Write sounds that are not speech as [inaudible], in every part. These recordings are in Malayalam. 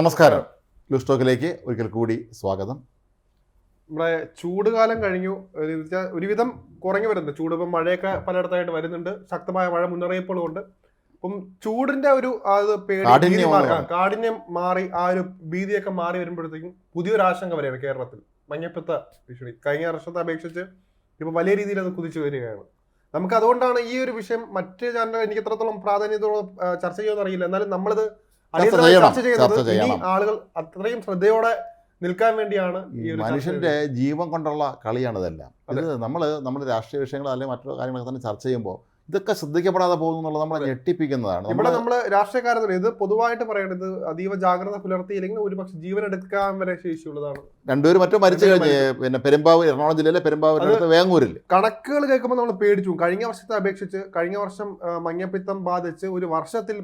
നമസ്കാരം. ലൂസ് ടോക്കിലേക്ക് ഒരിക്കൽ കൂടി സ്വാഗതം. നമ്മുടെ ചൂട് കാലം കഴിഞ്ഞു. ഒരുവിധം കുറഞ്ഞു വരുന്നുണ്ട്. ചൂട് ഇപ്പം മഴയൊക്കെ പലയിടത്തായിട്ട് വരുന്നുണ്ട്. ശക്തമായ മഴ മുന്നറിയിപ്പുകളുണ്ട്. അപ്പം ചൂടിന്റെ ഒരു ആ പേടി കാഠിന്യം മാറി- ആ, ഒരു ഭീതിയൊക്കെ മാറി വരുമ്പോഴത്തേക്കും പുതിയൊരു ആശങ്ക വരെയാണ് കേരളത്തിൽ. മഞ്ഞപ്പിത്ത ഭീഷണി. കഴിഞ്ഞ വർഷത്തെ അപേക്ഷിച്ച് ഇപ്പൊ വലിയ രീതിയിൽ അത് കുതിച്ചു വരികയാണ്. നമുക്ക് അതുകൊണ്ടാണ് ഈ ഒരു വിഷയം മറ്റ് ചാനൽ എനിക്ക് എത്രത്തോളം പ്രാധാന്യത്തോളം ചർച്ച ചെയ്യുമെന്ന് അറിയില്ല. എന്നാലും നമ്മളിത് ചർച്ച ചെയ്യുന്നത് ഇനി ആളുകൾ അത്രയും ശ്രദ്ധയോടെ നിൽക്കാൻ വേണ്ടിയാണ് മനുഷ്യന്റെ ജീവൻ കൊണ്ടുള്ള കളിയാണ് ഇതെല്ലാം ഇത് നമ്മൾ നമ്മുടെ രാഷ്ട്രീയ വിഷയങ്ങൾ അല്ലെങ്കിൽ മറ്റുള്ള കാര്യങ്ങളൊക്കെ തന്നെ ചർച്ച ചെയ്യുമ്പോൾ ഇതൊക്കെ ശ്രദ്ധിക്കപ്പെടാതെ പോകുന്നു എന്നുള്ളത് നമ്മളെ ഞെട്ടിപ്പിക്കുന്നതാണ്. ഇവിടെ നമ്മൾ രാഷ്ട്രീയക്കാരെന്ന് ഇത് പൊതുവായിട്ട് പറയേണ്ടത് അതീവ ജാഗ്രത പുലർത്തിയില്ലെങ്കിൽ ഒരുപക്ഷെ ജീവൻ എടുക്കാൻ വരെ ശേഷിയുള്ളതാണ്. രണ്ടുപേരും മറ്റും മരിച്ചു കഴിഞ്ഞ് പിന്നെ പെരുമ്പാവൂർ എറണാകുളം ജില്ലയിലെ പെരുമ്പാവൂർ വേങ്ങൂരിൽ കണക്കുകൾ കേൾക്കുമ്പോൾ നമ്മൾ പേടിച്ചു കഴിഞ്ഞ വർഷത്തെ അപേക്ഷിച്ച് കഴിഞ്ഞ വർഷം മഞ്ഞപ്പിത്തം ബാധിച്ച് ഒരു വർഷത്തിൽ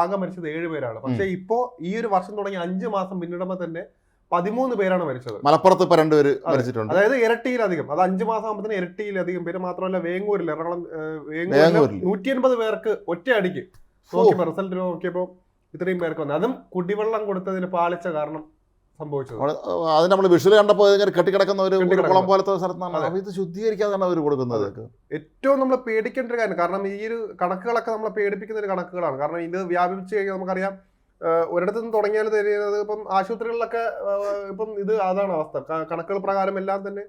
ആകെ മരിച്ചത് ഏഴ് പേരാണ്. പക്ഷേ ഇപ്പോ ഈ ഒരു വർഷം തുടങ്ങി അഞ്ച് മാസം പിന്നിടുമ്പോൾ തന്നെ പതിമൂന്ന് പേരാണ് മരിച്ചത്. മലപ്പുറത്ത് ഇപ്പൊ രണ്ടുപേര് മരിച്ചിട്ടുണ്ട്. അതായത് ഇരട്ടിയിലധികം. അത് അഞ്ചു മാസം ആകുമ്പോൾ ഇരട്ടിയിലധികം. പേര് മാത്രമല്ല വേങ്ങൂരിൽ എറണാകുളം വേങ്ങൂരിൽ. നൂറ്റി എൺപത് പേർക്ക് ഒറ്റയടിക്ക് അടിക്ക് നോക്കിയപ്പോ റിസൾട്ട് നോക്കിയപ്പോ ഇത്രയും പേർക്ക് വന്നു. അതും കുടിവെള്ളം കൊടുത്തതിന് പാളിച്ച കാരണം സംഭവിച്ചത്. അത് നമ്മൾ വിഷുവിൽ കണ്ടപ്പോൾ ഇങ്ങനെ കെട്ടിക്കിടക്കുന്ന ഒരു. കുളം പോലത്തെ സ്ഥലത്താണ് ഇത് ശുദ്ധീകരിക്കാതാണ് അവർ കൊടുക്കുന്നത് ഏറ്റവും നമ്മൾ പേടിക്കേണ്ട ഒരു കാര്യം. കാരണം ഈ ഒരു കണക്കുകളൊക്കെ നമ്മളെ പേടിപ്പിക്കുന്ന ഒരു കണക്കുകളാണ്. കാരണം ഇത് വ്യാപിച്ചു കഴിഞ്ഞാൽ നമുക്കറിയാം ഒരിടത്ത് നിന്ന് തുടങ്ങിയാൽ തരുന്നത് ഇപ്പം ആശുപത്രികളിലൊക്കെ ഇപ്പം ഇത് അതാണ് അവസ്ഥ. കണക്കുകൾ പ്രകാരം എല്ലാം തന്നെ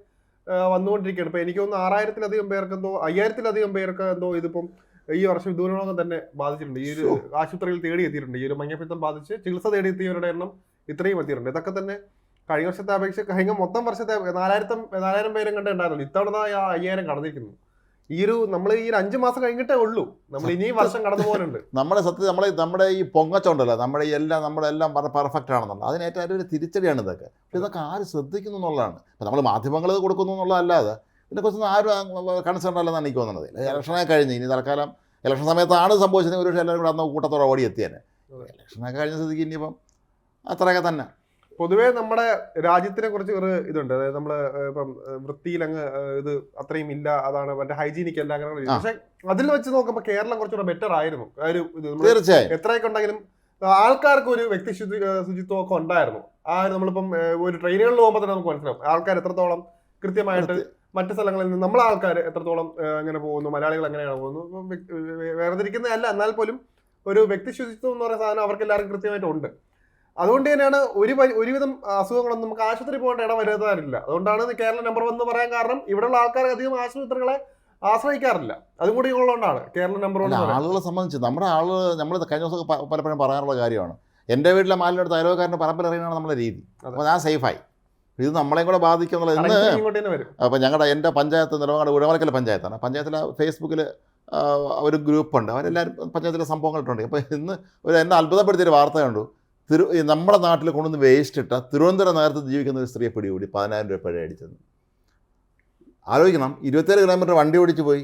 വന്നുകൊണ്ടിരിക്കുകയാണ്. ഇപ്പൊ എനിക്ക് തോന്നുന്നു ആറായിരത്തിലധികം പേർക്ക് എന്തോ അയ്യായിരത്തിലധികം പേർക്ക് എന്തോ ഇതിപ്പം ഈ വർഷം ദൂരരോഗം തന്നെ ബാധിച്ചിട്ടുണ്ട്. ഈ ഒരു. ആശുപത്രിയിൽ തേടി എത്തിയിട്ടുണ്ട്. ഈ ഒരു മഞ്ഞപ്പിത്തം ബാധിച്ച് ചികിത്സ തേടി എത്തിയവരുടെ എണ്ണം ഇത്രയും എത്തിയിട്ടുണ്ട്. ഇതൊക്കെ തന്നെ കഴിഞ്ഞ വർഷത്തെ അപേക്ഷിച്ച് കഴിഞ്ഞ മൊത്തം വർഷത്തെ നാലായിരത്തി നാലായിരം പേരും കണ്ടേ ഉണ്ടായിരുന്നുള്ളൂ ഇത്തവണ അയ്യായിരം കടന്നിരിക്കുന്നു. ഈ ഒരു നമ്മൾ ഈ ഒരു അഞ്ചു മാസം കഴിഞ്ഞിട്ടേ ഉള്ളൂ. നമ്മൾ ഇനിയും വർഷം കടന്നു പോകുന്നുണ്ട് [laughs] നമ്മുടെ സത്യം നമ്മളെ നമ്മുടെ ഈ പൊങ്ങച്ചുണ്ടല്ലോ നമ്മുടെ ഈ എല്ലാം നമ്മുടെ എല്ലാം പെർഫെക്റ്റ് ആണെന്നുള്ളത്. അതിനേറ്റവും ഒരു തിരിച്ചടിയാണ് ഇതൊക്കെ. പക്ഷെ ഇതൊക്കെ ആര് ശ്രദ്ധിക്കുന്നു എന്നുള്ളതാണ്. ഇപ്പം നമ്മൾ മാധ്യമങ്ങൾ ഇത് കൊടുക്കുന്നു എന്നുള്ളതല്ലാതെ ഇതിനെക്കുറിച്ചൊന്നും ആരും കൺസേൺ അല്ലെന്നാണ് എനിക്ക് തോന്നുന്നത്. ഇലക്ഷനെ കഴിഞ്ഞ് ഇനി തൽക്കാലം ഇലക്ഷൻ സമയത്താണ് സംഭവിച്ചത് ഒരു പക്ഷേ എല്ലാവരും കൂടെ അന്ന് കൂട്ടത്തോടെ ഓടി എത്തിയേനെ. അതെ. ഇലക്ഷനൊക്കെ കഴിഞ്ഞ സ്ഥിതിക്ക് ഇനിയിപ്പം അത്രയൊക്കെ തന്നെ. പൊതുവേ നമ്മുടെ രാജ്യത്തിനെ കുറിച്ച് ഒരു ഇതുണ്ട്. അതായത് നമ്മൾ ഇപ്പം വൃത്തിയിൽ അങ്ങ് ഇത് അത്രയും ഇല്ല അതാണ് മറ്റേ ഹൈജീനിക് അല്ല അങ്ങനെ. പക്ഷെ അതിൽ വെച്ച് നോക്കുമ്പോൾ കേരളം കുറച്ചുകൂടെ ബെറ്റർ ആയിരുന്നു. ഒരു ഇത് തീർച്ചയായും. എത്രയൊക്കെ ഉണ്ടെങ്കിലും ആൾക്കാർക്ക് ഒരു വ്യക്തി ശുചി ശുചിത്വം ഒക്കെ ഉണ്ടായിരുന്നു. ആ നമ്മളിപ്പം ഒരു ട്രെയിനുകളിൽ പോകുമ്പോൾ തന്നെ നമുക്ക് മനസ്സിലാവും. ആൾക്കാർ എത്രത്തോളം കൃത്യമായിട്ട് മറ്റു സ്ഥലങ്ങളിൽ നിന്ന് നമ്മളെ ആൾക്കാർ എത്രത്തോളം അങ്ങനെ പോകുന്നു മലയാളികൾ അങ്ങനെയാണ് പോകുന്നു വേർതിരിക്കുന്നതല്ല. എന്നാൽ പോലും ഒരു വ്യക്തി ശുചിത്വം എന്ന് പറയുന്ന സാധനം അവർക്ക് എല്ലാവർക്കും കൃത്യമായിട്ടുണ്ട് അതുകൊണ്ട് തന്നെയാണ് ഒരു ഒരുവിധം അസുഖങ്ങളൊന്നും നമുക്ക് ആശുപത്രി പോകേണ്ട ഇടം വരുത്താറില്ല അതുകൊണ്ടാണ് കേരള നമ്പർ വൺ എന്ന് പറയാൻ കാരണം ഇവിടെയുള്ള ആൾക്കാർ അധികം ആശുപത്രികളെ ആശ്രയിക്കാറില്ല. അതും കൂടി ഉള്ളതുകൊണ്ടാണ് കേരള നമ്പർ വൺ ആളുകളെ സംബന്ധിച്ച് നമ്മുടെ ആളുകൾ നമ്മൾ കഴിഞ്ഞ ദിവസം പലപ്പോഴും പറയാനുള്ള കാര്യമാണ്. എന്റെ വീട്ടിലെ മാലിനടുത്ത് അയലോക്കാരന്റെ പറമ്പിൽ അറിയുന്നതാണ് നമ്മുടെ രീതി. അപ്പോൾ ഞാൻ സേഫായി ഇത് നമ്മളെയും കൂടെ ബാധിക്കുന്നുള്ള ഇന്ന് അപ്പോൾ ഞങ്ങളുടെ എന്റെ പഞ്ചായത്ത് നിലവാട് ഉഴമലക്കൽ പഞ്ചായത്താണ്. പഞ്ചായത്തിലെ ഫേസ്ബുക്കിൽ ഒരു ഗ്രൂപ്പുണ്ട് അവരെല്ലാവരും പഞ്ചായത്തിലെ സംഭവങ്ങളിട്ടുണ്ട് അപ്പോൾ ഇന്ന് ഒരു എന്നെ അത്ഭുതപ്പെടുത്തിയൊരു വാർത്ത കണ്ടു. തിരു നമ്മുടെ നാട്ടിൽ കൊണ്ടുവന്ന് വേസ്റ്റ് ഇട്ട തിരുവനന്തപുരം നഗരത്തിൽ ജീവിക്കുന്ന ഒരു സ്ത്രീയെ പിടികൂടി പതിനായിരം രൂപ പഴയ അടിച്ചത് ആലോചിക്കണം ഇരുപത്തേഴ് കിലോമീറ്റർ വണ്ടി ഓടിച്ചു പോയി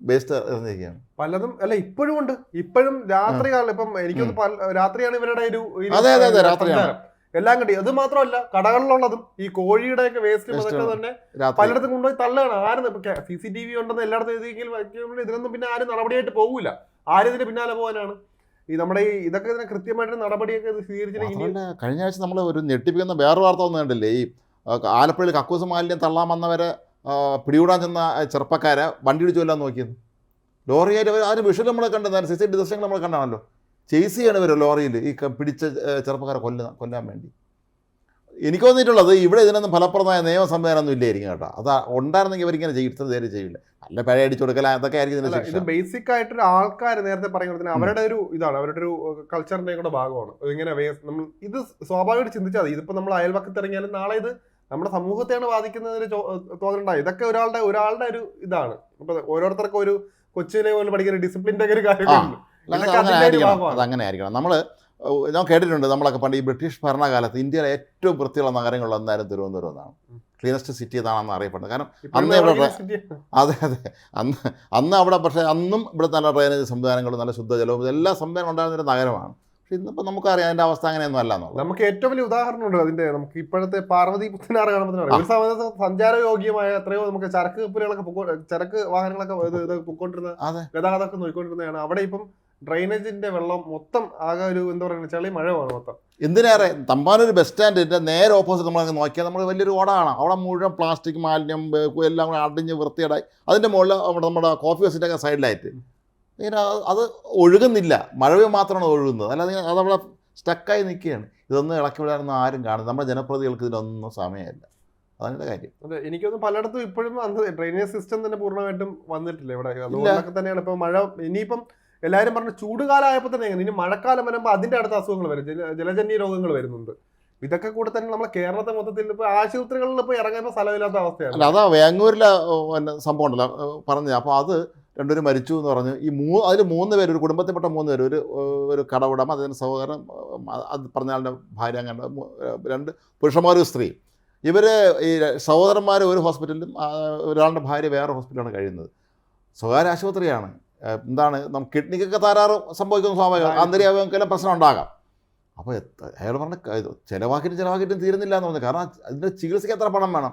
വേസ്റ്റ് ഇറങ്ങിയിരിക്കുകയാണ്. പലതും അല്ല ഇപ്പോഴും ഉണ്ട്. ഇപ്പോഴും രാത്രി കാലം ഇപ്പം എനിക്കൊന്ന് രാത്രിയാണ് ഇവരുടെ ഒരു അതെ, അതെ, അതെ, രാത്രിയാണ്. എല്ലാം കണ്ടി അത് മാത്രമല്ല കടകളിലുള്ളതും ഈ കോഴിയുടെ ഒക്കെ വേസ്റ്റ് അതൊക്കെ തന്നെ പലയിടത്തും കൊണ്ടുപോയി തള്ളുകയാണ്. ആരും സി സി ടി വി ഉണ്ടെന്ന് എല്ലായിടത്തും ഇതിനൊന്നും പിന്നെ ആരും നടപടിയായിട്ട് പോകൂല. ആരും ഇതിന് പിന്നാലെ പോകാനാണ്. ഈ നമ്മുടെ ഈ ഇതൊക്കെ ഇതിനെ കൃത്യമായിട്ട് നടപടിയൊക്കെ ഇത് സ്വീകരിച്ചിട്ട് ഇനി മാത്രമല്ല കഴിഞ്ഞ ആഴ്ച നമ്മൾ ഒരു ഞെട്ടിപ്പിക്കുന്ന വേറെ വാർത്ത ഒന്നും കണ്ടില്ലേ? ഈ ആലപ്പുഴയിൽ കക്കൂസ് മാലിന്യം തള്ളാൻ വന്നവരെ പിടികൂടാൻ ചെന്ന ചെറുപ്പക്കാരെ വണ്ടി ഇടിച്ചു കൊല്ലാൻ നോക്കിയത്. ലോറിയായിട്ട് അവർ അതിന് വിഷയം നമ്മൾ കണ്ടതാണ് സി സി ടി ദൃശ്യങ്ങൾ നമ്മൾ കണ്ടാണല്ലോ. ചേസ് ചെയ്യണവരോ ലോറിയിൽ ഈ പിടിച്ച ചെറുപ്പക്കാരെ കൊല്ല കൊല്ലാൻ വേണ്ടി. എനിക്ക് തോന്നിയിട്ടുള്ളത് ഇവിടെ ഇതിനൊന്നും ഫലപ്രദമായ നിയമ സംവിധാനമൊന്നും ഇല്ലായിരിക്കും കേട്ടോ. അത് ഉണ്ടായിരുന്നെങ്കിൽ ഇവരിങ്ങനെ ചെയ്യും. നേരെ ചെയ്യില്ല. അല്ല പഴയ അടിച്ചു കൊടുക്കല അതൊക്കെ ആയിരിക്കും ഇത് ബേസിക് ആയിട്ടൊരു ആൾക്കാർ നേരത്തെ പറയുന്നത് അവരുടെ ഒരു ഇതാണ്. അവരുടെ ഒരു കൾച്ചറിന്റെ കൂടെ ഭാഗമാണ്. ഇങ്ങനെ നമ്മൾ ഇത് സ്വാഭാവികമായിട്ട് ചിന്തിച്ചാൽ മതി. ഇതിപ്പോ നമ്മൾ അയൽവക്കത്ത് ഇറങ്ങിയാലും നാളെ ഇത് നമ്മുടെ സമൂഹത്തെയാണ് ബാധിക്കുന്നതിന് തോന്നുന്നുണ്ടായി ഇതൊക്കെ ഒരാളുടെ ഒരാളുടെ ഒരു ഇതാണ്. ഇപ്പൊ ഓരോരുത്തർക്കും ഒരു കൊച്ചിയിലെ പോലെ പഠിക്കുന്ന ഡിസിപ്ലിന്റെ ഒക്കെ ഒരു കാര്യമാണ് അതങ്ങനെ ആയിരിക്കണം. നമ്മൾ ഞാൻ കേട്ടിട്ടുണ്ട് നമ്മളൊക്കെ പണ്ട് ഈ ബ്രിട്ടീഷ് ഭരണകാലത്ത് ഇന്ത്യയിലെ ഏറ്റവും വൃത്തിയുള്ള നഗരങ്ങളിൽ ഒന്നായിരുന്നു തിരുവനന്തപുരം എന്നാണ്. ക്ലീനസ്റ്റ് സിറ്റി എന്നാണെന്ന് അറിയപ്പെടുന്നത്. കാരണം അന്ന് ഇവിടെ അതെ അതെ. അന്ന് അന്ന് അവിടെ പക്ഷേ അന്നും ഇവിടെ നല്ല ഡ്രെയിനേജ് സംവിധാനങ്ങളും നല്ല ശുദ്ധജലവും എല്ലാ സംവിധാനം ഉണ്ടായിരുന്നൊരു നഗരമാണ്. പക്ഷേ ഇന്നിപ്പോൾ നമുക്കറിയാം അതിന്റെ അവസ്ഥ അങ്ങനെയൊന്നും അല്ല എന്നുള്ളത് നമുക്ക് ഏറ്റവും വലിയ ഉദാഹരണമുണ്ട് അതിന്റെ നമുക്ക് ഇപ്പോഴത്തെ പാർവതി പുത്തനാറ് കാണുമ്പോൾ സഞ്ചാരയോഗ്യമായ എത്രയോ നമുക്ക് ചരക്ക് കപ്പലുകളൊക്കെ ചരക്ക് വാഹനങ്ങളൊക്കെ ഗതാഗതമൊക്കെ നോക്കിക്കൊണ്ടിരുന്നതാണ്. അവിടെ ഇപ്പം ഡ്രൈനേജിന്റെ വെള്ളം മൊത്തം ആകെ ഒരു എന്താ പറയുക ചെളി മഴയാണ് മൊത്തം. എന്തിനേറെ തമ്പാനൊരു ബസ് സ്റ്റാൻഡിന്റെ നേരെ ഓപ്പോസിറ്റ് നമ്മൾ നോക്കിയാൽ നമ്മൾ വലിയൊരു ഓടാണ് അവിടെ മുഴുവൻ പ്ലാസ്റ്റിക് മാലിന്യം എല്ലാം കൂടെ അടിഞ്ഞ് വൃത്തിയേടായി അതിന്റെ മുകളിൽ അവിടെ നമ്മുടെ കോഫി ഹൗസിന്റെ ഒക്കെ സൈഡിലായിട്ട് ഇങ്ങനെ അത് ഒഴുകുന്നില്ല. മഴ മാത്രമാണ് ഒഴുകുന്നത്. അല്ലാതെ അതവിടെ സ്റ്റക്കായി നിൽക്കുകയാണ്. ഇതൊന്നും ഇളക്കി വിടാനൊന്നും ആരും കാണും നമ്മുടെ ജനപ്രതികൾക്ക് ഇതിനൊന്നും സമയമില്ല. അതാണ് കാര്യം. അതെ എനിക്കൊന്നും പലയിടത്തും ഇപ്പോഴും ഡ്രെയിനേജ് ഡ്രൈനേജ് സിസ്റ്റം തന്നെ പൂർണമായിട്ടും വന്നിട്ടില്ല ഇവിടെ. അതുകൊണ്ടൊക്കെ തന്നെയാണ് ഇപ്പൊ മഴ ഇനിയിപ്പം എല്ലാവരും പറഞ്ഞ ചൂടുകാലമായപ്പോൾ തന്നെ? ഇനി മഴക്കാലം വരുമ്പോൾ അതിന്റെ അടുത്ത അസുഖങ്ങൾ വരും. ജല ജലജന്യ രോഗങ്ങൾ വരുന്നുണ്ട്. ഇതൊക്കെ കൂടെ തന്നെ നമ്മളെ കേരളത്തെ മൊത്തത്തിൽ ഇപ്പോൾ ആശുപത്രികളിൽ ഇപ്പോൾ ഇറങ്ങുന്ന സ്ഥലമില്ലാത്ത അവസ്ഥയാണ്. അല്ല അതാ വേങ്ങൂരിലെ സംഭവം ഉണ്ടല്ലോ. പറഞ്ഞു. അപ്പോൾ അത് രണ്ടുപേരും മരിച്ചു എന്ന് പറഞ്ഞു. ഈ മൂ അതിൽ മൂന്ന് പേര് ഒരു കുടുംബത്തിൽപ്പെട്ട മൂന്ന് പേര് ഒരു ഒരു കടവുടമ അതിന് സഹോദരൻ അത് പറഞ്ഞ ആളുടെ ഭാര്യ അങ്ങനെ രണ്ട് പുരുഷന്മാരും സ്ത്രീ. ഇവർ ഈ സഹോദരന്മാർ ഒരു ഹോസ്പിറ്റലിലും ഒരാളുടെ ഭാര്യ വേറെ ഹോസ്പിറ്റലാണ് കഴിയുന്നത്. സ്വകാര്യ ആശുപത്രിയാണ്. എന്താണ് നമുക്ക് കിഡ്നിക്കൊക്കെ തകരാറ് സംഭവിക്കുന്ന സ്വാഭാവികം. ആന്തരികവ്യവക്കെല്ലാം പ്രശ്നം ഉണ്ടാകാം. അപ്പോൾ അയാൾ പറഞ്ഞ ചിലവാക്കിയിട്ട് ചിലവാക്കിയിട്ടും തീരുന്നില്ല എന്ന് പറഞ്ഞു. കാരണം അതിന്റെ ചികിത്സയ്ക്ക് എത്ര പണം വേണം?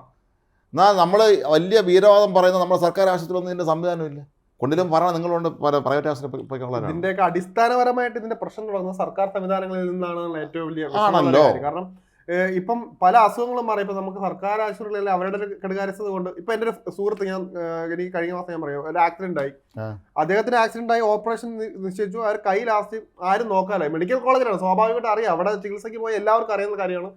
എന്നാൽ നമ്മൾ വലിയ വീരവാദം പറയുന്ന നമ്മുടെ സർക്കാർ ആശുപത്രിയിലൊന്നും ഇതിന്റെ സംവിധാനമില്ല കൊണ്ടിലും പറയണം നിങ്ങളുണ്ട് പ്രൈവറ്റ് ആശുപത്രി ഇതിന്റെയൊക്കെ അടിസ്ഥാനപരമായിട്ട് ഇതിന്റെ പ്രശ്നം തുടങ്ങുന്നത് സർക്കാർ സംവിധാനങ്ങളിൽ നിന്നാണ് ഏറ്റവും വലിയ ആണല്ലോ. കാരണം ഇപ്പം പല അസുഖങ്ങളും മാറി. ഇപ്പൊ നമുക്ക് സർക്കാർ ആശുപത്രികളിൽ അവരുടെ ഒരു കെടുകാര്യസ്ഥത കൊണ്ട് ഇപ്പൊ എന്റെ ഒരു സുഹൃത്ത് ഞാൻ ഇനി എനിക്ക് കഴിഞ്ഞ മാസം ഞാൻ പറയാം ഒരു ആക്സിഡന്റ് ആയി അദ്ദേഹത്തിന് ആക്സിഡന്റ് ആയി ഓപ്പറേഷൻ നിശ്ചയിച്ചു. അവർ കൈ ലാസ്റ്റ് ആരും നോക്കാനായി മെഡിക്കൽ കോളേജിലാണ് സ്വാഭാവികമായിട്ട് അറിയാം. അവിടെ ചികിത്സയ്ക്ക് പോയി എല്ലാവർക്കും അറിയുന്ന കാര്യമാണ്.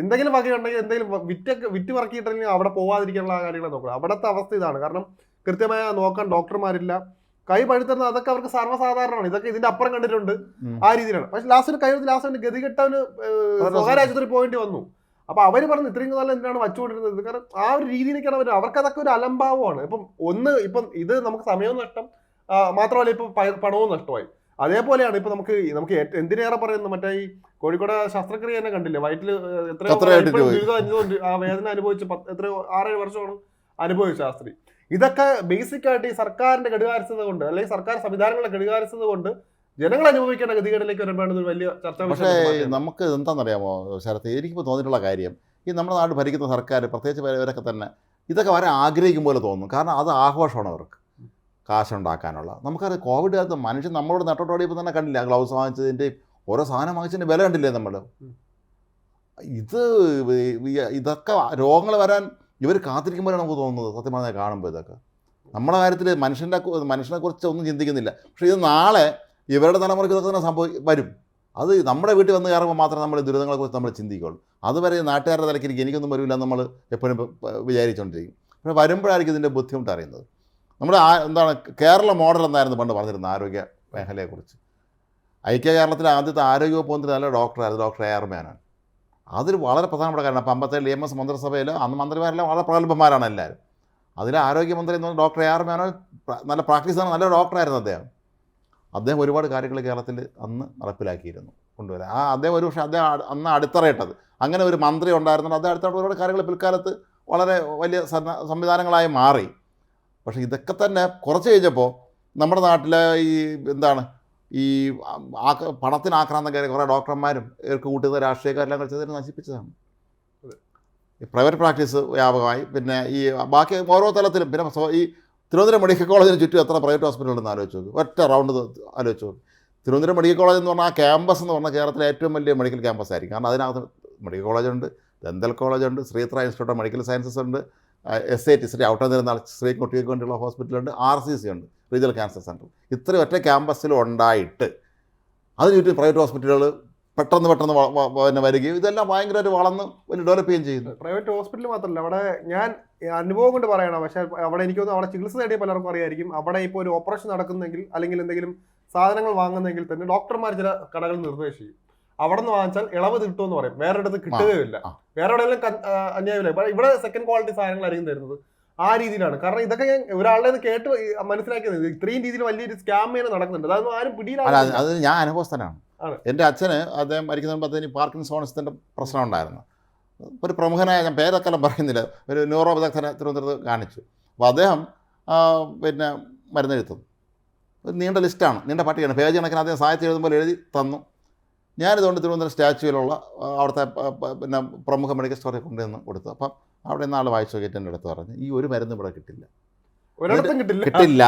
എന്തെങ്കിലും വകയുണ്ടെങ്കിൽ എന്തെങ്കിലും വിറ്റ് വിറ്റൊക്കെ വിറ്റ് പറക്കിയിട്ടുണ്ടെങ്കിൽ അവിടെ പോവാതിരിക്കാനുള്ള കാര്യങ്ങൾ നോക്കണം. അവിടുത്തെ അവസ്ഥ ഇതാണ്. കാരണം കൃത്യമായ നോക്കാൻ ഡോക്ടർമാരില്ല കൈ പഴുത്തുന്നത് അതൊക്കെ അവർക്ക് സർവസാധാരണമാണ്. ഇതൊക്കെ ഇതിന്റെ അപ്പുറം കണ്ടിട്ടുണ്ട്. ആ രീതിയിലാണ്. പക്ഷെ ലാസ്റ്റ് ഒരു കൈ ലാസ്റ്റ് ഗതികെട്ടവന് കെട്ടവന് സ്വകാര്യ ആശുപത്രി പോയിട്ട് വന്നു. അപ്പൊ അവർ പറഞ്ഞു ഇത്രയും കാലം എന്തിനാണ് വച്ചുകൊണ്ടിരുന്നത്? കാരണം ആ ഒരു രീതിയിലേക്കാണ് അവർ അവർക്ക് അതൊക്കെ ഒരു അലംഭാവമാണ്. ഇപ്പം ഒന്ന് ഇപ്പം ഇത് നമുക്ക് സമയവും നഷ്ടം മാത്രമല്ല ഇപ്പൊ പണവും നഷ്ടമായി. അതേപോലെയാണ് ഇപ്പൊ നമുക്ക് നമുക്ക് എന്തിനേറെ പറയുന്നത് മറ്റേ ഈ കോഴിക്കോട് ശസ്ത്രക്രിയ തന്നെ കണ്ടില്ലേ? വയറ്റിൽ എത്രയോ. ആ വേദന അനുഭവിച്ച് എത്രയോ ആറേഴ് വർഷമാണ് അനുഭവിച്ച ശാസ്ത്രി. ഇതൊക്കെ ബേസിക് ആയിട്ട് ഈ സർക്കാരിന്റെ ഘടികാരസ്ഥത കൊണ്ട് അല്ലെങ്കിൽ സർക്കാർ സംവിധാനങ്ങളുടെ ഘടികാരസ്ഥത കൊണ്ട് ജനങ്ങൾ അനുഭവിക്കേണ്ട ഗതികേടിലേക്ക് വരുമ്പോഴാണ് ഒരു വലിയ ചർച്ചാ പക്ഷേ. നമുക്ക് എന്താണെന്നറിയാമോ ശരത്ത്? എനിക്കിപ്പോൾ തോന്നിയിട്ടുള്ള കാര്യം ഈ നമ്മുടെ നാട് ഭരിക്കുന്ന സർക്കാർ പ്രത്യേകിച്ച് ഇവരൊക്കെ തന്നെ ഇതൊക്കെ വരെ ആഗ്രഹിക്കും പോലെ തോന്നും. കാരണം അത് ആഘോഷമാണ് അവർക്ക്. കാശുണ്ടാക്കാനുള്ള. നമുക്കത് കോവിഡ് കാലത്ത് മനുഷ്യൻ നമ്മളോട് നെട്ടോട്ടോടിയപ്പോൾ തന്നെ കണ്ടില്ല ഗ്ലൗസ് വാങ്ങിച്ചതിന്റെയും ഓരോ സാധനം വാങ്ങിച്ചതിന്റെ വില കണ്ടില്ലേ നമ്മൾ ഇത് ഇതൊക്കെ രോഗങ്ങൾ വരാൻ ഇവർ കാത്തിരിക്കുമ്പോഴാണ് നമുക്ക് തോന്നുന്നത് സത്യം പറഞ്ഞാൽ കാണുമ്പോൾ ഇതൊക്കെ. നമ്മുടെ കാര്യത്തിൽ മനുഷ്യന്റെ മനുഷ്യനെക്കുറിച്ച് മനുഷ്യനെ കുറിച്ച് ഒന്നും ചിന്തിക്കുന്നില്ല. പക്ഷേ ഇത് നാളെ ഇവരുടെ തലമുറയ്ക്ക് ഇതൊക്കെ തന്നെ സംഭവി വരും. അത് നമ്മുടെ വീട്ടിൽ വന്ന് കയറുമ്പോൾ മാത്രമേ നമ്മൾ ദുരിതങ്ങളെക്കുറിച്ച് നമ്മൾ ചിന്തിക്കുകയുള്ളൂ അതുവരെ നാട്ടുകാരുടെ തലക്കിരിക്കും എനിക്കൊന്നും വരില്ല നമ്മൾ എപ്പോഴും വിചാരിച്ചുകൊണ്ടിരിക്കും പക്ഷേ വരുമ്പോഴായിരിക്കും ഇതിന്റെ ബുദ്ധിമുട്ട് അറിയുന്നത്. നമ്മുടെ എന്താണ് കേരള മോഡൽ എന്നായിരുന്നു പണ്ട് പറഞ്ഞിരുന്നത് ആരോഗ്യ മേഖലയെക്കുറിച്ച്? ഐക്യ കേരളത്തിലെ ആദ്യത്തെ ആരോഗ്യ വകുപ്പ് മന്ത്രി നല്ല ഡോക്ടറായിരുന്നു. ഡോക്ടർ എ ആർ മേനോൻ അതൊരു വളരെ പ്രധാനപ്പെട്ട കാരണം അപ്പം അമ്പത്തേഴ് എം എസ് മന്ത്രിസഭയിൽ അന്ന് മന്ത്രിമാരെല്ലാം വളരെ പ്രഗത്ഭന്മാരാണ് എല്ലാവരും. അതിൽ ആരോഗ്യമന്ത്രി എന്ന് പറഞ്ഞാൽ ഡോക്ടർ എ ആർ മേനോ നല്ല പ്രാക്ടീസാണ് നല്ല ഡോക്ടറായിരുന്നു അദ്ദേഹം. അദ്ദേഹം ഒരുപാട് കാര്യങ്ങൾ കേരളത്തിൽ അന്ന് നടപ്പിലാക്കിയിരുന്നു കൊണ്ടുവരാൻ. ആ അദ്ദേഹം ഒരു പക്ഷേ അദ്ദേഹം അന്ന് അടിത്തറയിട്ടത്. അങ്ങനെ ഒരു മന്ത്രി ഉണ്ടായിരുന്നുണ്ട് അദ്ദേഹം അടുത്ത ഒരുപാട് കാര്യങ്ങൾ പിൽക്കാലത്ത് വളരെ വലിയ സംവിധാനങ്ങളായി മാറി. പക്ഷേ ഇതൊക്കെ തന്നെ കുറച്ച് കഴിഞ്ഞപ്പോൾ നമ്മുടെ നാട്ടിലെ ഈ എന്താണ് ഈ ആക്ര പണത്തിന് ആക്രാന്തം കയറി കുറേ ഡോക്ടർമാരും ഇവർക്ക് കൂട്ടുന്ന രാഷ്ട്രീയക്കാരെല്ലാം കളിച്ചത് ഇതിനെ നശിപ്പിച്ചതാണ്. ഈ പ്രൈവറ്റ് പ്രാക്ടീസ് വ്യാപകമായി. പിന്നെ ഈ ബാക്കി ഓരോ തലത്തിലും പിന്നെ ഈ തിരുവനന്തപുരം മെഡിക്കൽ കോളേജിന് ചുറ്റും എത്ര പ്രൈവറ്റ് ഹോസ്പിറ്റൽ ഉണ്ടെന്ന് ആലോചിച്ച് നോക്കും. ഒറ്റ റൗണ്ട് ആലോചിച്ച് നോക്കും. തിരുവനന്തപുരം മെഡിക്കൽ കോളേജ് എന്ന് പറഞ്ഞാൽ ക്യാമ്പസ് എന്ന് പറഞ്ഞാൽ കേരളത്തിലെ ഏറ്റവും വലിയ മെഡിക്കൽ ക്യാമ്പസ് ആയിരിക്കും. കാരണം അതിനകത്ത് മെഡിക്കൽ കോളേജുണ്ട് ദന്തൽ കോളേജുണ്ട് ശ്രീത്ര ഇൻസ്റ്റിറ്റ്യൂട്ട് ഓഫ് മെഡിക്കൽ സയൻസസ് ഉണ്ട് എസ് ഐ ടി ശ്രീ ഔട്ടർ നിരുന്നാൾ ശ്രീ കുട്ടികൾക്ക് വേണ്ടിയുള്ള ഹോസ്പിറ്റലുണ്ട് ആർ സി സി ഉണ്ട്. Regional cancer centre. ഇത്രയും ഒറ്റ ക്യാമ്പസിൽ ഉണ്ടായിട്ട് അതിന് ചുറ്റും പ്രൈവറ്റ് ഹോസ്പിറ്റലുകൾ പെട്ടെന്ന് പെട്ടെന്ന് പിന്നെ വരികയും ഇതെല്ലാം ഭയങ്കരമായിട്ട് വളർന്ന് വലിയ ഡെവലപ്പ് ചെയ്യുകയും ചെയ്യുന്നു. പ്രൈവറ്റ് ഹോസ്പിറ്റൽ മാത്രമല്ല അവിടെ ഞാൻ അനുഭവം കൊണ്ട് പറയണം. പക്ഷേ അവിടെ എനിക്ക് തോന്നുന്നു അവിടെ ചികിത്സ നേടിയ പലർക്കും അറിയായിരിക്കും. അവിടെ ഇപ്പോൾ ഒരു ഓപ്പറേഷൻ നടക്കുന്നെങ്കിൽ അല്ലെങ്കിൽ എന്തെങ്കിലും സാധനങ്ങൾ വാങ്ങുന്നെങ്കിൽ തന്നെ ഡോക്ടർമാർ ചില കടകൾ നിർദ്ദേശിക്കും അവിടെ നിന്ന് വാങ്ങിച്ചാൽ ഇളവ് കിട്ടുമെന്ന് പറയും. വേറെ ഇടത്ത് കിട്ടുകയില്ല. വേറെ എവിടെയെങ്കിലും അന്യായമില്ല. ഇവിടെ- ഇവിടെ സെക്കൻഡ് ക്വാളിറ്റി സാധനങ്ങളായിരിക്കും തരുന്നത്. ആ രീതിയിലാണ്. കാരണം ഇതൊക്കെ ഞാൻ ഒരാളുടെ കേട്ട് മനസ്സിലാക്കിയത്. ഇത് ഇത്രയും രീതിയിൽ വലിയൊരു സ്കാം തന്നെ നടക്കുന്നുണ്ട്. അതൊന്നും ആരും പിടിയിലാണ് അത് ഞാൻ അനുഭവസ്ഥനാണ്. എന്റെ എന്റെ അച്ഛന് അദ്ദേഹം മരിക്കുന്ന മുമ്പ് പാർക്കിംഗ് പാർക്കിൻസോൺസിന്റെ പ്രശ്നം ഉണ്ടായിരുന്നു. ഒരു പ്രമുഖനായ ഞാൻ പേരൊക്കെ എല്ലാം പറയുന്നില്ല ഒരു ന്യൂറോ വിദഗ്ധനെ തിരുവനന്തപുരത്ത് കാണിച്ചു. അപ്പോൾ അദ്ദേഹം പിന്നെ മരുന്നെഴുത്തും ഒരു നീണ്ട ലിസ്റ്റാണ് നീണ്ട പട്ടികയാണ്. പേജ് കണക്കിന് അദ്ദേഹം സാഹിത്യം എഴുതുമ്പോൾ എഴുതി തന്നു. ഞാനിതുകൊണ്ട് തിരുവനന്തപുരം സ്റ്റാച്യുവിലുള്ള അവിടുത്തെ പിന്നെ പ്രമുഖ മെഡിക്കൽ സ്റ്റോറിൽ കൊണ്ടുവന്ന് കൊടുത്തു. അപ്പം അവിടെ നിന്ന് ആൾ വായിച്ചു നോക്കിയിട്ട് എന്റെ അടുത്ത് പറഞ്ഞു ഈ ഒരു മരുന്ന് ഇവിടെ കിട്ടില്ല. കിട്ടില്ല. കിട്ടില്ല.